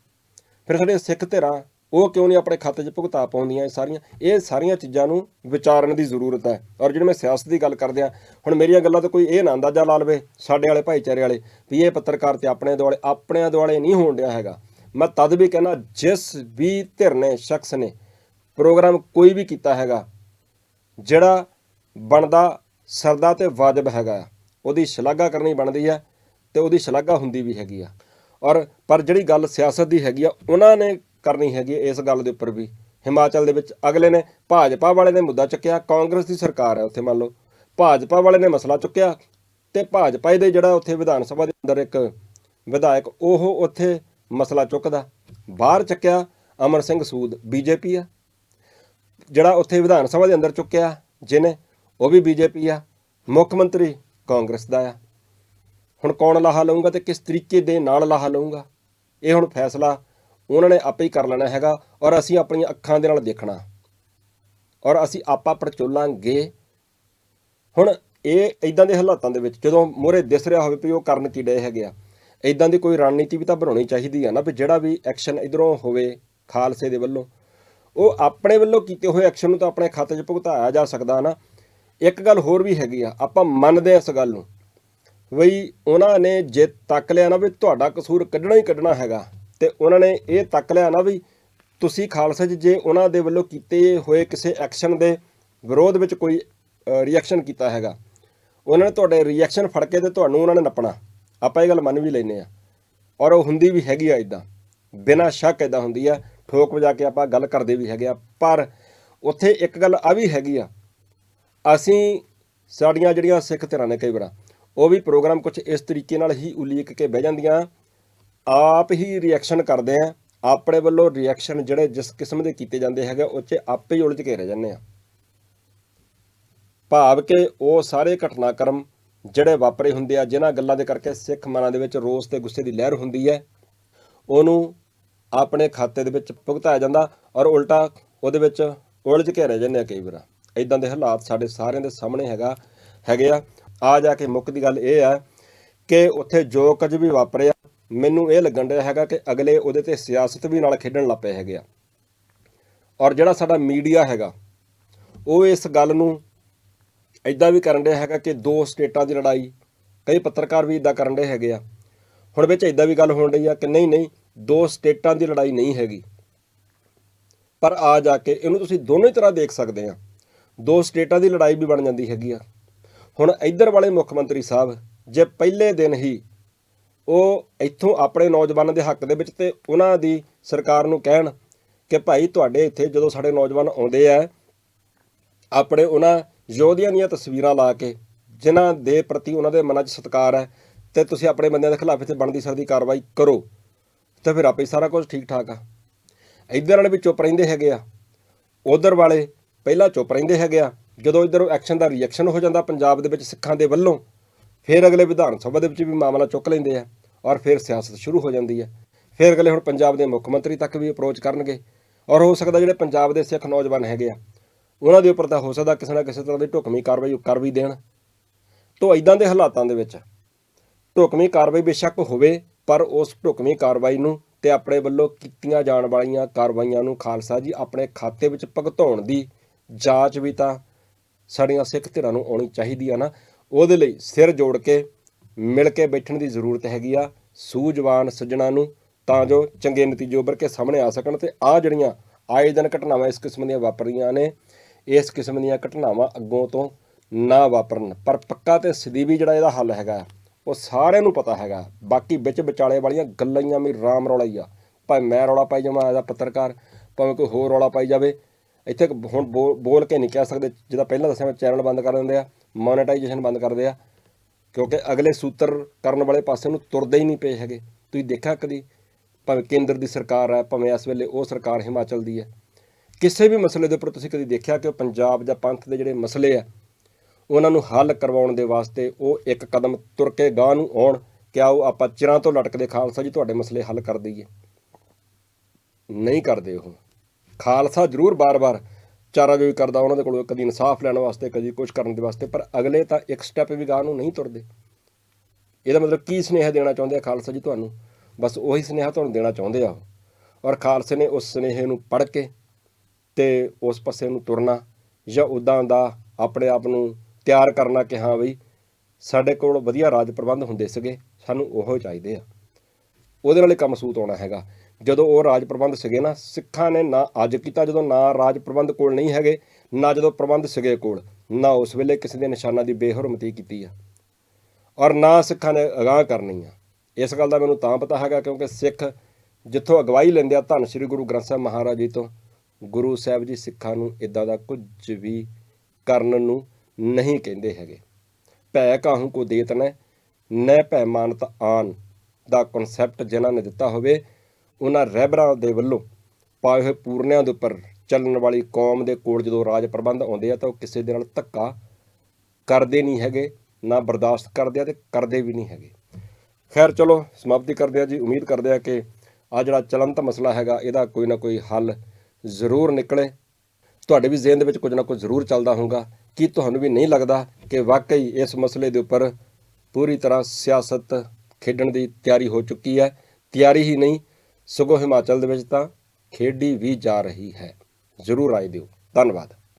ਫਿਰ ਸਾਡੇ ਸਿੱਖ ਧਿਰਾਂ ਉਹ ਕਿਉਂ ਨਹੀਂ ਆਪਣੇ ਖਾਤੇ 'ਚ ਭੁਗਤਾ ਪਾਉਂਦੀਆਂ ਇਹ ਸਾਰੀਆਂ? ਇਹ ਸਾਰੀਆਂ ਚੀਜ਼ਾਂ ਨੂੰ ਵਿਚਾਰਨ ਦੀ ਜ਼ਰੂਰਤ ਹੈ। ਔਰ ਜਿਹੜੇ ਮੈਂ ਸਿਆਸਤ ਦੀ ਗੱਲ ਕਰਦੇ ਆ ਹੁਣ ਮੇਰੀਆਂ ਗੱਲਾਂ ਤੋਂ ਕੋਈ ਇਹ ਨਾ ਅੰਦਾਜ਼ਾ ਲਾ ਲਵੇ, ਸਾਡੇ ਵਾਲੇ ਭਾਈਚਾਰੇ ਵਾਲੇ, ਵੀ ਇਹ ਪੱਤਰਕਾਰ ਤੇ ਆਪਣੇ ਦੁਆਲੇ ਆਪਣੇ ਦੁਆਲੇ ਨਹੀਂ ਹੋਣ ਰਿਹਾ ਹੈਗਾ। ਮੈਂ ਤਦ ਵੀ ਕਹਿੰਦਾ, ਜਿਸ ਵੀ ਧਿਰ ਨੇ, ਸ਼ਖਸ ਨੇ ਪ੍ਰੋਗਰਾਮ ਕੋਈ ਵੀ ਕੀਤਾ ਹੈਗਾ, ਜਿਹੜਾ ਬਣਦਾ ਸਰਦਾ ਤੇ ਵਾਜਬ ਹੈਗਾ, ਉਹਦੀ ਸ਼ਲਾਘਾ ਕਰਨੀ ਬਣਦੀ ਹੈ ਤੇ ਉਹਦੀ ਸ਼ਲਾਘਾ ਹੁੰਦੀ ਵੀ ਹੈਗੀ ਆ। ਔਰ ਪਰ ਜਿਹੜੀ ਗੱਲ ਸਿਆਸਤ ਦੀ ਹੈਗੀ ਆ, ਉਹਨਾਂ ਨੇ ਕਰਨੀ ਹੈਗੀ ਹੈ ਇਸ ਗੱਲ ਦੇ ਉੱਪਰ ਵੀ। ਹਿਮਾਚਲ ਦੇ ਵਿੱਚ ਅਗਲੇ ਨੇ ਭਾਜਪਾ ਵਾਲੇ ਨੇ ਮੁੱਦਾ ਚੁੱਕਿਆ, ਕਾਂਗਰਸ ਦੀ ਸਰਕਾਰ ਹੈ ਉੱਥੇ ਮੰਨ ਲਓ। ਭਾਜਪਾ ਵਾਲੇ ਨੇ ਮਸਲਾ ਚੁੱਕਿਆ ਤੇ ਭਾਜਪਾ ਦੇ ਜਿਹੜਾ ਉੱਥੇ ਵਿਧਾਨ ਸਭਾ ਦੇ ਅੰਦਰ ਇੱਕ ਵਿਧਾਇਕ, ਉਹ ਉੱਥੇ ਮਸਲਾ ਚੁੱਕਦਾ। ਬਾਹਰ ਚੱਕਿਆ ਅਮਰ ਸਿੰਘ ਸੂਦ, ਬੀਜੇਪੀ ਆ। ਜਿਹੜਾ ਉੱਥੇ ਵਿਧਾਨ ਸਭਾ ਦੇ ਅੰਦਰ ਚੁੱਕਿਆ ਜਿਹਨੇ, ਉਹ ਵੀ ਬੀਜੇਪੀ ਆ। ਮੁੱਖ ਮੰਤਰੀ ਕਾਂਗਰਸ ਦਾ ਆ। ਹੁਣ ਕੌਣ ਲਾਹਾ ਲਊਗਾ ਤੇ ਕਿਸ ਤਰੀਕੇ ਦੇ ਨਾਲ ਲਾਹਾ ਲਊਗਾ? ਇਹ ਹੁਣ ਫੈਸਲਾ ਉਹਨਾਂ ਨੇ ਆਪੇ ਹੀ ਕਰ ਲੈਣਾ ਹੈਗਾ ਔਰ ਅਸੀਂ ਆਪਣੀਆਂ ਅੱਖਾਂ ਦੇ ਨਾਲ ਦੇਖਣਾ। ਔਰ ਅਸੀਂ ਆਪਾ ਪਰਚੋਲਾਂਗੇ। ਹੁਣ ਇਹ ਇਦਾਂ ਦੇ ਹਾਲਾਤਾਂ ਦੇ ਵਿੱਚ ਜਦੋਂ ਮੋਰੇ ਦਿਸ ਰਿਹਾ ਹੋਵੇ ਵੀ ਉਹ ਕਰਨ ਕੀ ਡਏ ਹੈਗੇ ਆ ਇਦਾਂ ਦੀ ਕੋਈ ਰਣਨੀਤੀ ਵੀ ਤਾਂ ਬਣਾਉਣੀ ਚਾਹੀਦੀ ਆ ਨਾ ਵੀ ਜਿਹੜਾ ਵੀ ਐਕਸ਼ਨ ਇਧਰੋਂ ਹੋਵੇ ਖਾਲਸੇ ਦੇ ਵੱਲੋਂ, ਉਹ ਆਪਣੇ ਵੱਲੋਂ ਕੀਤੇ ਹੋਏ ਐਕਸ਼ਨ ਨੂੰ ਤਾਂ ਆਪਣੇ ਖਾਤੇ 'ਚ ਭੁਗਤਾਇਆ ਜਾ ਸਕਦਾ ਨਾ। ਇੱਕ ਗੱਲ ਹੋਰ ਵੀ ਹੈਗੀ ਆ, ਆਪਾਂ ਮੰਨਦੇ ਆ ਇਸ ਗੱਲ ਨੂੰ। ਵਈ ਉਹਨਾਂ ਨੇ ਜੇ ਤੱਕ ਲਿਆ ਨਾ ਵੀ ਤੁਹਾਡਾ ਕਸੂਰ ਕੱਢਣਾ ਹੀ ਕੱਢਣਾ ਹੈਗਾ। ਤੇ ਉਹਨਾਂ ਨੇ ਇਹ ਤੱਕ ਲਿਆ ਨਾ ਵੀ ਤੁਸੀਂ ਖਾਲਸਾ ਜੀ ਜੇ ਉਹਨਾਂ ਦੇ ਵੱਲੋਂ ਕੀਤੇ ਹੋਏ ਕਿਸੇ ਐਕਸ਼ਨ ਦੇ ਵਿਰੋਧ ਵਿੱਚ ਕੋਈ ਰਿਐਕਸ਼ਨ ਕੀਤਾ ਹੈਗਾ, ਉਹਨਾਂ ਨੇ ਤੁਹਾਡੇ ਰਿਐਕਸ਼ਨ ਫੜ ਕੇ ਤੇ ਤੁਹਾਨੂੰ ਉਹਨਾਂ ਨੇ ਨੱਪਣਾ। ਆਪਾਂ ਇਹ ਗੱਲ ਮੰਨ ਵੀ ਲੈਨੇ ਆ ਔਰ ਉਹ ਹੁੰਦੀ ਵੀ ਹੈਗੀ ਆ ਇਦਾਂ ਬਿਨਾਂ ਸ਼ੱਕ ਇਦਾਂ ਹੁੰਦੀ ਆ। ਠੋਕ ਵਜਾ ਕੇ ਆਪਾਂ ਗੱਲ ਕਰਦੇ ਵੀ ਹੈਗੇ ਆ। ਪਰ ਉੱਥੇ ਇੱਕ ਗੱਲ ਆ ਵੀ ਹੈਗੀ ਆ। ਅਸੀਂ ਸਾਡੀਆਂ ਜਿਹੜੀਆਂ ਸਿੱਖ ਧਿਰਾਂ ਨੇ ਕਈ ਵਾਰ, ਉਹ ਵੀ ਪ੍ਰੋਗਰਾਮ ਕੁਝ ਇਸ ਤਰੀਕੇ ਨਾਲ ਹੀ ਉਲੀਕ ਕੇ ਬਹਿ ਜਾਂਦੀਆਂ। ਆਪ ਹੀ ਰਿਐਕਸ਼ਨ ਕਰਦੇ ਆ। ਆਪਣੇ ਵੱਲੋਂ ਰਿਐਕਸ਼ਨ ਜਿਹੜੇ ਜਿਸ ਕਿਸਮ ਦੇ ਕੀਤੇ ਜਾਂਦੇ ਹੈਗੇ, ਉਹ 'ਚ ਆਪੇ ਹੀ ਉਲਝ ਕੇ ਰਹਿ ਜਾਂਦੇ ਆ। ਭਾਵ ਕਿ ਉਹ ਸਾਰੇ ਘਟਨਾਕ੍ਰਮ ਜਿਹੜੇ ਵਾਪਰੇ ਹੁੰਦੇ ਆ, ਜਿਨ੍ਹਾਂ ਗੱਲਾਂ ਦੇ ਕਰਕੇ ਸਿੱਖ ਮਨਾਂ ਦੇ ਵਿੱਚ ਰੋਸ ਤੇ ਗੁੱਸੇ ਦੀ ਲਹਿਰ ਹੁੰਦੀ ਹੈ, ਉਹਨੂੰ ਆਪਣੇ ਖਾਤੇ ਦੇ ਵਿੱਚ ਭੁਗਤਾਇਆ ਜਾਂਦਾ ਔਰ ਉਲਟਾ ਉਹਦੇ ਵਿੱਚ ਉਲਝ ਕੇ ਰਹਿ ਜਾਂਦੇ ਆ ਕਈ ਵਾਰ। ਇਦਾਂ ਦੇ ਹਾਲਾਤ ਸਾਡੇ ਸਾਰਿਆਂ ਦੇ ਸਾਹਮਣੇ ਹੈਗਾ, ਹੈਗੇ ਆ। ਆ ਜਾ ਕੇ ਮੁੱਖ ਦੀ ਗੱਲ ਇਹ ਆ ਕਿ ਉੱਥੇ ਜੋ ਕੁਝ ਵੀ ਵਾਪਰਿਆ ਮੈਨੂੰ ਇਹ ਲੱਗਣ ਰਿਹਾ ਹੈਗਾ ਕਿ ਅਗਲੇ ਉਹਦੇ ਤੇ ਸਿਆਸਤ ਵੀ ਨਾਲ ਖੇਡਣ ਲੱਗ ਪਏ ਹੈਗੇ ਆ। ਔਰ ਜਿਹੜਾ ਸਾਡਾ ਮੀਡੀਆ ਹੈਗਾ, ਉਹ ਇਸ ਗੱਲ ਨੂੰ ਇਦਾਂ ਵੀ ਕਰਨ ਰਿਹਾ ਹੈਗਾ ਕਿ ਦੋ ਸਟੇਟਾਂ ਦੀ ਲੜਾਈ, ਕਈ ਪੱਤਰਕਾਰ ਵੀ ਇਦਾਂ ਕਰਨ ਰਹੇ ਹੈਗੇ ਆ। ਹੁਣ ਵਿੱਚ ਇਦਾਂ ਵੀ ਗੱਲ ਹੋਣ ਰਹੀ ਆ ਕਿ ਨਹੀਂ ਨਹੀਂ, ਦੋ ਸਟੇਟਾਂ ਦੀ ਲੜਾਈ ਨਹੀਂ ਹੈਗੀ। ਪਰ ਆ ਜਾ ਕੇ ਇਹਨੂੰ ਤੁਸੀਂ ਦੋਨੋਂ ਹੀ ਤਰ੍ਹਾਂ ਦੇਖ ਸਕਦੇ ਆ। ਦੋ ਸਟੇਟਾਂ ਦੀ ਲੜਾਈ ਵੀ ਬਣ ਜਾਂਦੀ ਹੈਗੀ ਆ। ਹੁਣ ਇੱਧਰ ਵਾਲੇ ਮੁੱਖ ਮੰਤਰੀ ਸਾਹਿਬ, ਜੇ ਪਹਿਲੇ ਦਿਨ ਹੀ ਉਹ ਇੱਥੋਂ ਆਪਣੇ ਨੌਜਵਾਨਾਂ ਦੇ ਹੱਕ ਦੇ ਵਿੱਚ ਤੇ ਉਹਨਾਂ ਦੀ ਸਰਕਾਰ ਨੂੰ ਕਹਿਣ ਕਿ ਭਾਈ ਤੁਹਾਡੇ ਇੱਥੇ ਜਦੋਂ ਸਾਡੇ ਨੌਜਵਾਨ ਆਉਂਦੇ ਆ, ਆਪਣੇ ਉਹਨਾਂ ਯੋਧਿਆਂ ਦੀਆਂ ਤਸਵੀਰਾਂ ਲਾ ਕੇ, ਜਿਨ੍ਹਾਂ ਦੇ ਪ੍ਰਤੀ ਉਹਨਾਂ ਦੇ ਮਨਾਂ 'ਚ ਸਤਿਕਾਰ ਹੈ ਤੇ ਤੁਸੀਂ ਆਪਣੇ ਬੰਦਿਆਂ ਦੇ ਖਿਲਾਫ ਇੱਥੇ ਬਣਦੀ ਸਰਦੀ ਕਾਰਵਾਈ ਕਰੋ, ਤਾਂ ਫਿਰ ਆਪੇ ਸਾਰਾ ਕੁਝ ਠੀਕ ਠਾਕ ਆ। ਇੱਧਰ ਵਾਲੇ ਵੀ ਚੁੱਪ ਰਹਿੰਦੇ ਹੈਗੇ ਆ, ਉਧਰ ਵਾਲੇ ਪਹਿਲਾਂ ਚੁੱਪ ਰਹਿੰਦੇ ਹੈਗੇ ਆ, ਜਦੋਂ ਇੱਧਰ ਐਕਸ਼ਨ ਦਾ ਰਿਐਕਸ਼ਨ ਹੋ ਜਾਂਦਾ ਪੰਜਾਬ ਦੇ ਵਿੱਚ ਸਿੱਖਾਂ ਦੇ ਵੱਲੋਂ, ਫਿਰ ਅਗਲੇ ਵਿਧਾਨ ਸਭਾ ਦੇ ਵਿੱਚ ਵੀ ਮਾਮਲਾ ਚੁੱਕ ਲੈਂਦੇ ਆ। ਔਰ ਫਿਰ ਸਿਆਸਤ ਸ਼ੁਰੂ ਹੋ ਜਾਂਦੀ ਹੈ। ਫਿਰ ਅਗਲੇ ਹੁਣ ਪੰਜਾਬ ਦੇ ਮੁੱਖ ਮੰਤਰੀ ਤੱਕ ਵੀ ਅਪਰੋਚ ਕਰਨਗੇ ਔਰ ਹੋ ਸਕਦਾ ਜਿਹੜੇ ਪੰਜਾਬ ਦੇ ਸਿੱਖ ਨੌਜਵਾਨ ਹੈਗੇ ਆ, ਉਹਨਾਂ ਦੇ ਉੱਪਰ ਤਾਂ ਹੋ ਸਕਦਾ ਕਿਸੇ ਨਾ ਕਿਸੇ ਤਰ੍ਹਾਂ ਦੀ ਢੁਕਵੀਂ ਕਾਰਵਾਈ ਕਰ ਵੀ ਦੇਣ। ਤੋਂ ਇਦਾਂ ਦੇ ਹਾਲਾਤਾਂ ਦੇ ਵਿੱਚ ਢੁਕਵੀਂ ਕਾਰਵਾਈ ਬੇਸ਼ੱਕ ਹੋਵੇ, ਪਰ ਉਸ ਢੁਕਵੀਂ ਕਾਰਵਾਈ ਨੂੰ ਤੇ ਆਪਣੇ ਵੱਲੋਂ ਕੀਤੀਆਂ ਜਾਣ ਵਾਲੀਆਂ ਕਾਰਵਾਈਆਂ ਨੂੰ ਖਾਲਸਾ ਜੀ ਆਪਣੇ ਖਾਤੇ ਵਿੱਚ ਭੁਗਤਾਉਣ ਦੀ ਜਾਂਚ ਵੀ ਤਾਂ ਸਾਡੀਆਂ ਸਿੱਖ ਧਿਰਾਂ ਨੂੰ ਆਉਣੀ ਚਾਹੀਦੀ ਆ ਨਾ। ਉਹਦੇ ਲਈ ਸਿਰ ਜੋੜ ਕੇ ਮਿਲ ਕੇ ਬੈਠਣ ਦੀ ਜ਼ਰੂਰਤ ਹੈਗੀ ਆ ਸੂਝਵਾਨ ਸੱਜਣਾ ਨੂੰ, ਤਾਂ ਜੋ ਚੰਗੇ ਨਤੀਜੇ ਉੱਭਰ ਕੇ ਸਾਹਮਣੇ ਆ ਸਕਣ ਤੇ ਆ ਜਿਹੜੀਆਂ ਆਏ ਦਿਨ ਘਟਨਾਵਾਂ ਇਸ ਕਿਸਮ ਦੀਆਂ ਵਾਪਰੀਆਂ ਨੇ, ਇਸ ਕਿਸਮ ਦੀਆਂ ਘਟਨਾਵਾਂ ਅੱਗੋਂ ਤੋਂ ਨਾ ਵਾਪਰਨ। ਪਰ ਪੱਕਾ ਤੇ ਸਦੀਵੀ ਜਿਹੜਾ ਇਹਦਾ ਹੱਲ ਹੈਗਾ, ਉਹ ਸਾਰਿਆਂ ਨੂੰ ਪਤਾ ਹੈਗਾ। ਬਾਕੀ ਵਿੱਚ ਵਿਚਾਲੇ ਵਾਲੀਆਂ ਗੱਲਾਂ ਹੀ ਵੀ ਰਾਮ ਰੌਲਾ ਹੀ ਆ। ਭਾਵੇਂ ਮੈਂ ਰੌਲਾ ਪਾਈ ਜਾਵਾਂ ਐਜ਼ ਪੱਤਰਕਾਰ, ਭਾਵੇਂ ਕੋਈ ਹੋਰ ਰੌਲਾ ਪਾਈ ਜਾਵੇ, ਇੱਥੇ ਹੁਣ ਬੋ- ਬੋਲ ਕੇ ਨਹੀਂ ਕਹਿ ਸਕਦੇ ਜਿਹਦਾ ਪਹਿਲਾਂ ਦੱਸਿਆ ਮੈਂ ਚੈਨਲ ਬੰਦ ਕਰ ਦਿੰਦੇ ਆ, ਮੋਨੇਟਾਈਜੇਸ਼ਨ ਬੰਦ ਕਰਦੇ ਆ ਕਿਉਂਕਿ ਅਗਲੇ ਸੂਤਰ ਕਰਨ ਵਾਲੇ ਪਾਸੇ ਨੂੰ ਤੁਰਦੇ ਹੀ ਨਹੀਂ ਪਏ ਹੈਗੇ। ਤੁਸੀਂ ਦੇਖਿਆ ਕਦੀ? ਭਾਵੇਂ ਕੇਂਦਰ ਦੀ ਸਰਕਾਰ ਹੈ, ਭਾਵੇਂ ਇਸ ਵੇਲੇ ਉਹ ਸਰਕਾਰ ਹਿਮਾਚਲ ਦੀ ਹੈ। ਕਿਸੇ ਵੀ ਮਸਲੇ ਦੇ ਉੱਪਰ ਤੁਸੀਂ ਕਦੀ ਦੇਖਿਆ ਕਿ ਉਹ ਪੰਜਾਬ ਜਾਂ ਪੰਥ ਦੇ ਜਿਹੜੇ ਮਸਲੇ ਆ, ਉਹਨਾਂ ਨੂੰ ਹੱਲ ਕਰਵਾਉਣ ਦੇ ਵਾਸਤੇ ਉਹ ਇੱਕ ਕਦਮ ਤੁਰ ਕੇ ਗਾਂ ਨੂੰ ਆਉਣ ਕਿ ਆਓ ਆਪਾਂ ਚਿਰਾਂ ਤੋਂ ਲਟਕਦੇ ਖਾਲਸਾ ਜੀ ਤੁਹਾਡੇ ਮਸਲੇ ਹੱਲ ਕਰ ਦਈਏ? ਨਹੀਂ ਕਰਦੇ ਉਹ। ਖਾਲਸਾ ਜ਼ਰੂਰ ਬਾਰ-ਬਾਰ ਚਾਰਾਜੋਈ ਕਰਦਾ, ਉਹਨਾਂ ਦੇ ਕੋਲੋਂ ਕਦੀ ਇਨਸਾਫ ਲੈਣ ਵਾਸਤੇ, ਕਦੀ ਕੁਝ ਕਰਨ ਦੇ ਵਾਸਤੇ, ਪਰ ਅਗਲੇ ਤਾਂ ਇੱਕ ਸਟੈਪ ਵੀ ਗਾਹ ਨੂੰ ਨਹੀਂ ਤੁਰਦੇ। ਇਹਦਾ ਮਤਲਬ ਕੀ ਸੁਨੇਹਾ ਦੇਣਾ ਚਾਹੁੰਦੇ ਆ ਖਾਲਸਾ ਜੀ ਤੁਹਾਨੂੰ? ਬਸ ਉਹੀ ਸੁਨੇਹਾ ਤੁਹਾਨੂੰ ਦੇਣਾ ਚਾਹੁੰਦੇ ਆ। ਉਹ ਔਰ ਖਾਲਸੇ ਨੇ ਉਸ ਸੁਨੇਹੇ ਨੂੰ ਪੜ੍ਹ ਕੇ ਤੇ ਉਸ ਪਾਸੇ ਨੂੰ ਤੁਰਨਾ, ਜਾਂ ਉਦਾਂ ਦਾ ਆਪਣੇ ਆਪ ਨੂੰ ਤਿਆਰ ਕਰਨਾ ਕਿ ਹਾਂ ਬਈ, ਸਾਡੇ ਕੋਲ ਵਧੀਆ ਰਾਜ ਪ੍ਰਬੰਧ ਹੁੰਦੇ ਸੀਗੇ, ਸਾਨੂੰ ਉਹੋ ਚਾਹੀਦੇ ਆ। ਉਹਦੇ ਨਾਲ ਹੀ ਕੰਮ ਸੂਤ ਆਉਣਾ ਹੈਗਾ। ਜਦੋਂ ਉਹ ਰਾਜ ਪ੍ਰਬੰਧ ਸੀਗੇ ਨਾ, ਸਿੱਖਾਂ ਨੇ ਨਾ ਅੱਜ ਕੀਤਾ, ਜਦੋਂ ਨਾ ਰਾਜ ਪ੍ਰਬੰਧ ਕੋਲ ਨਹੀਂ ਹੈਗੇ, ਨਾ ਜਦੋਂ ਪ੍ਰਬੰਧ ਸੀਗੇ ਕੋਲ, ਨਾ ਉਸ ਵੇਲੇ ਕਿਸੇ ਦੇ ਨਿਸ਼ਾਨਾਂ ਦੀ ਬੇਹਰਮਤੀ ਕੀਤੀ ਆ, ਔਰ ਨਾ ਸਿੱਖਾਂ ਨੇ ਅਗਾਹ ਕਰਨੀ ਆ। ਇਸ ਗੱਲ ਦਾ ਮੈਨੂੰ ਤਾਂ ਪਤਾ ਹੈਗਾ, ਕਿਉਂਕਿ ਸਿੱਖ ਜਿੱਥੋਂ ਅਗਵਾਈ ਲੈਂਦੇ ਆ ਧੰਨ ਸ੍ਰੀ ਗੁਰੂ ਗ੍ਰੰਥ ਸਾਹਿਬ ਮਹਾਰਾਜ ਜੀ ਤੋਂ, ਗੁਰੂ ਸਾਹਿਬ ਜੀ ਸਿੱਖਾਂ ਨੂੰ ਇਦਾਂ ਦਾ ਕੁਝ ਵੀ ਕਰਨ ਨੂੰ ਨਹੀਂ ਕਹਿੰਦੇ ਹੈਗੇ। ਭੈ ਕਾਹੂ ਕੋ ਦੇਤ ਨੇ ਨੈ ਭੈ ਮਾਨਤ ਆਨ ਦਾ ਕਨਸੈਪਟ ਜਿਨ੍ਹਾਂ ਨੇ ਦਿੱਤਾ ਹੋਵੇ ਉਹਨਾਂ ਰਹਿਬਰਾਂ ਦੇ ਵੱਲੋਂ ਪਾਏ ਹੋਏ ਪੂਰਨਿਆਂ ਦੇ ਉੱਪਰ ਚੱਲਣ ਵਾਲੀ ਕੌਮ ਦੇ ਕੋਲ ਜਦੋਂ ਰਾਜ ਪ੍ਰਬੰਧ ਆਉਂਦੇ ਆ ਤਾਂ ਉਹ ਕਿਸੇ ਦੇ ਨਾਲ ਧੱਕਾ ਕਰਦੇ ਨਹੀਂ ਹੈਗੇ, ਨਾ ਬਰਦਾਸ਼ਤ ਕਰਦੇ ਆ ਤੇ ਕਰਦੇ ਵੀ ਨਹੀਂ ਹੈਗੇ। ਖੈਰ ਚਲੋ, ਸਮਾਪਤੀ ਕਰਦੇ ਆ ਜੀ। ਉਮੀਦ ਕਰਦੇ ਆ ਕਿ ਆ ਜਿਹੜਾ ਚਲੰਤ ਮਸਲਾ ਹੈਗਾ, ਇਹਦਾ ਕੋਈ ਨਾ ਕੋਈ ਹੱਲ ਜ਼ਰੂਰ ਨਿਕਲੇ। ਤੁਹਾਡੇ ਵੀ ਜ਼ਿਹਨ ਦੇ ਵਿੱਚ ਕੁਝ ਨਾ ਕੁਝ ਜ਼ਰੂਰ ਚੱਲਦਾ ਹੋਊਗਾ। ਕੀ ਤੁਹਾਨੂੰ ਵੀ ਨਹੀਂ ਲੱਗਦਾ ਕਿ ਵਾਕਈ ਇਸ ਮਸਲੇ ਦੇ ਉੱਪਰ ਪੂਰੀ ਤਰ੍ਹਾਂ ਸਿਆਸਤ ਖੇਡਣ ਦੀ ਤਿਆਰੀ ਹੋ ਚੁੱਕੀ ਹੈ? ਤਿਆਰੀ ਹੀ ਨਹੀਂ ਸਗੋਂ ਹਿਮਾਚਲ ਦੇ ਵਿੱਚ ਤਾਂ ਖੇਡੀ ਵੀ ਜਾ ਰਹੀ ਹੈ। ਜ਼ਰੂਰ ਆਏ ਦਿਓ। ਧੰਨਵਾਦ।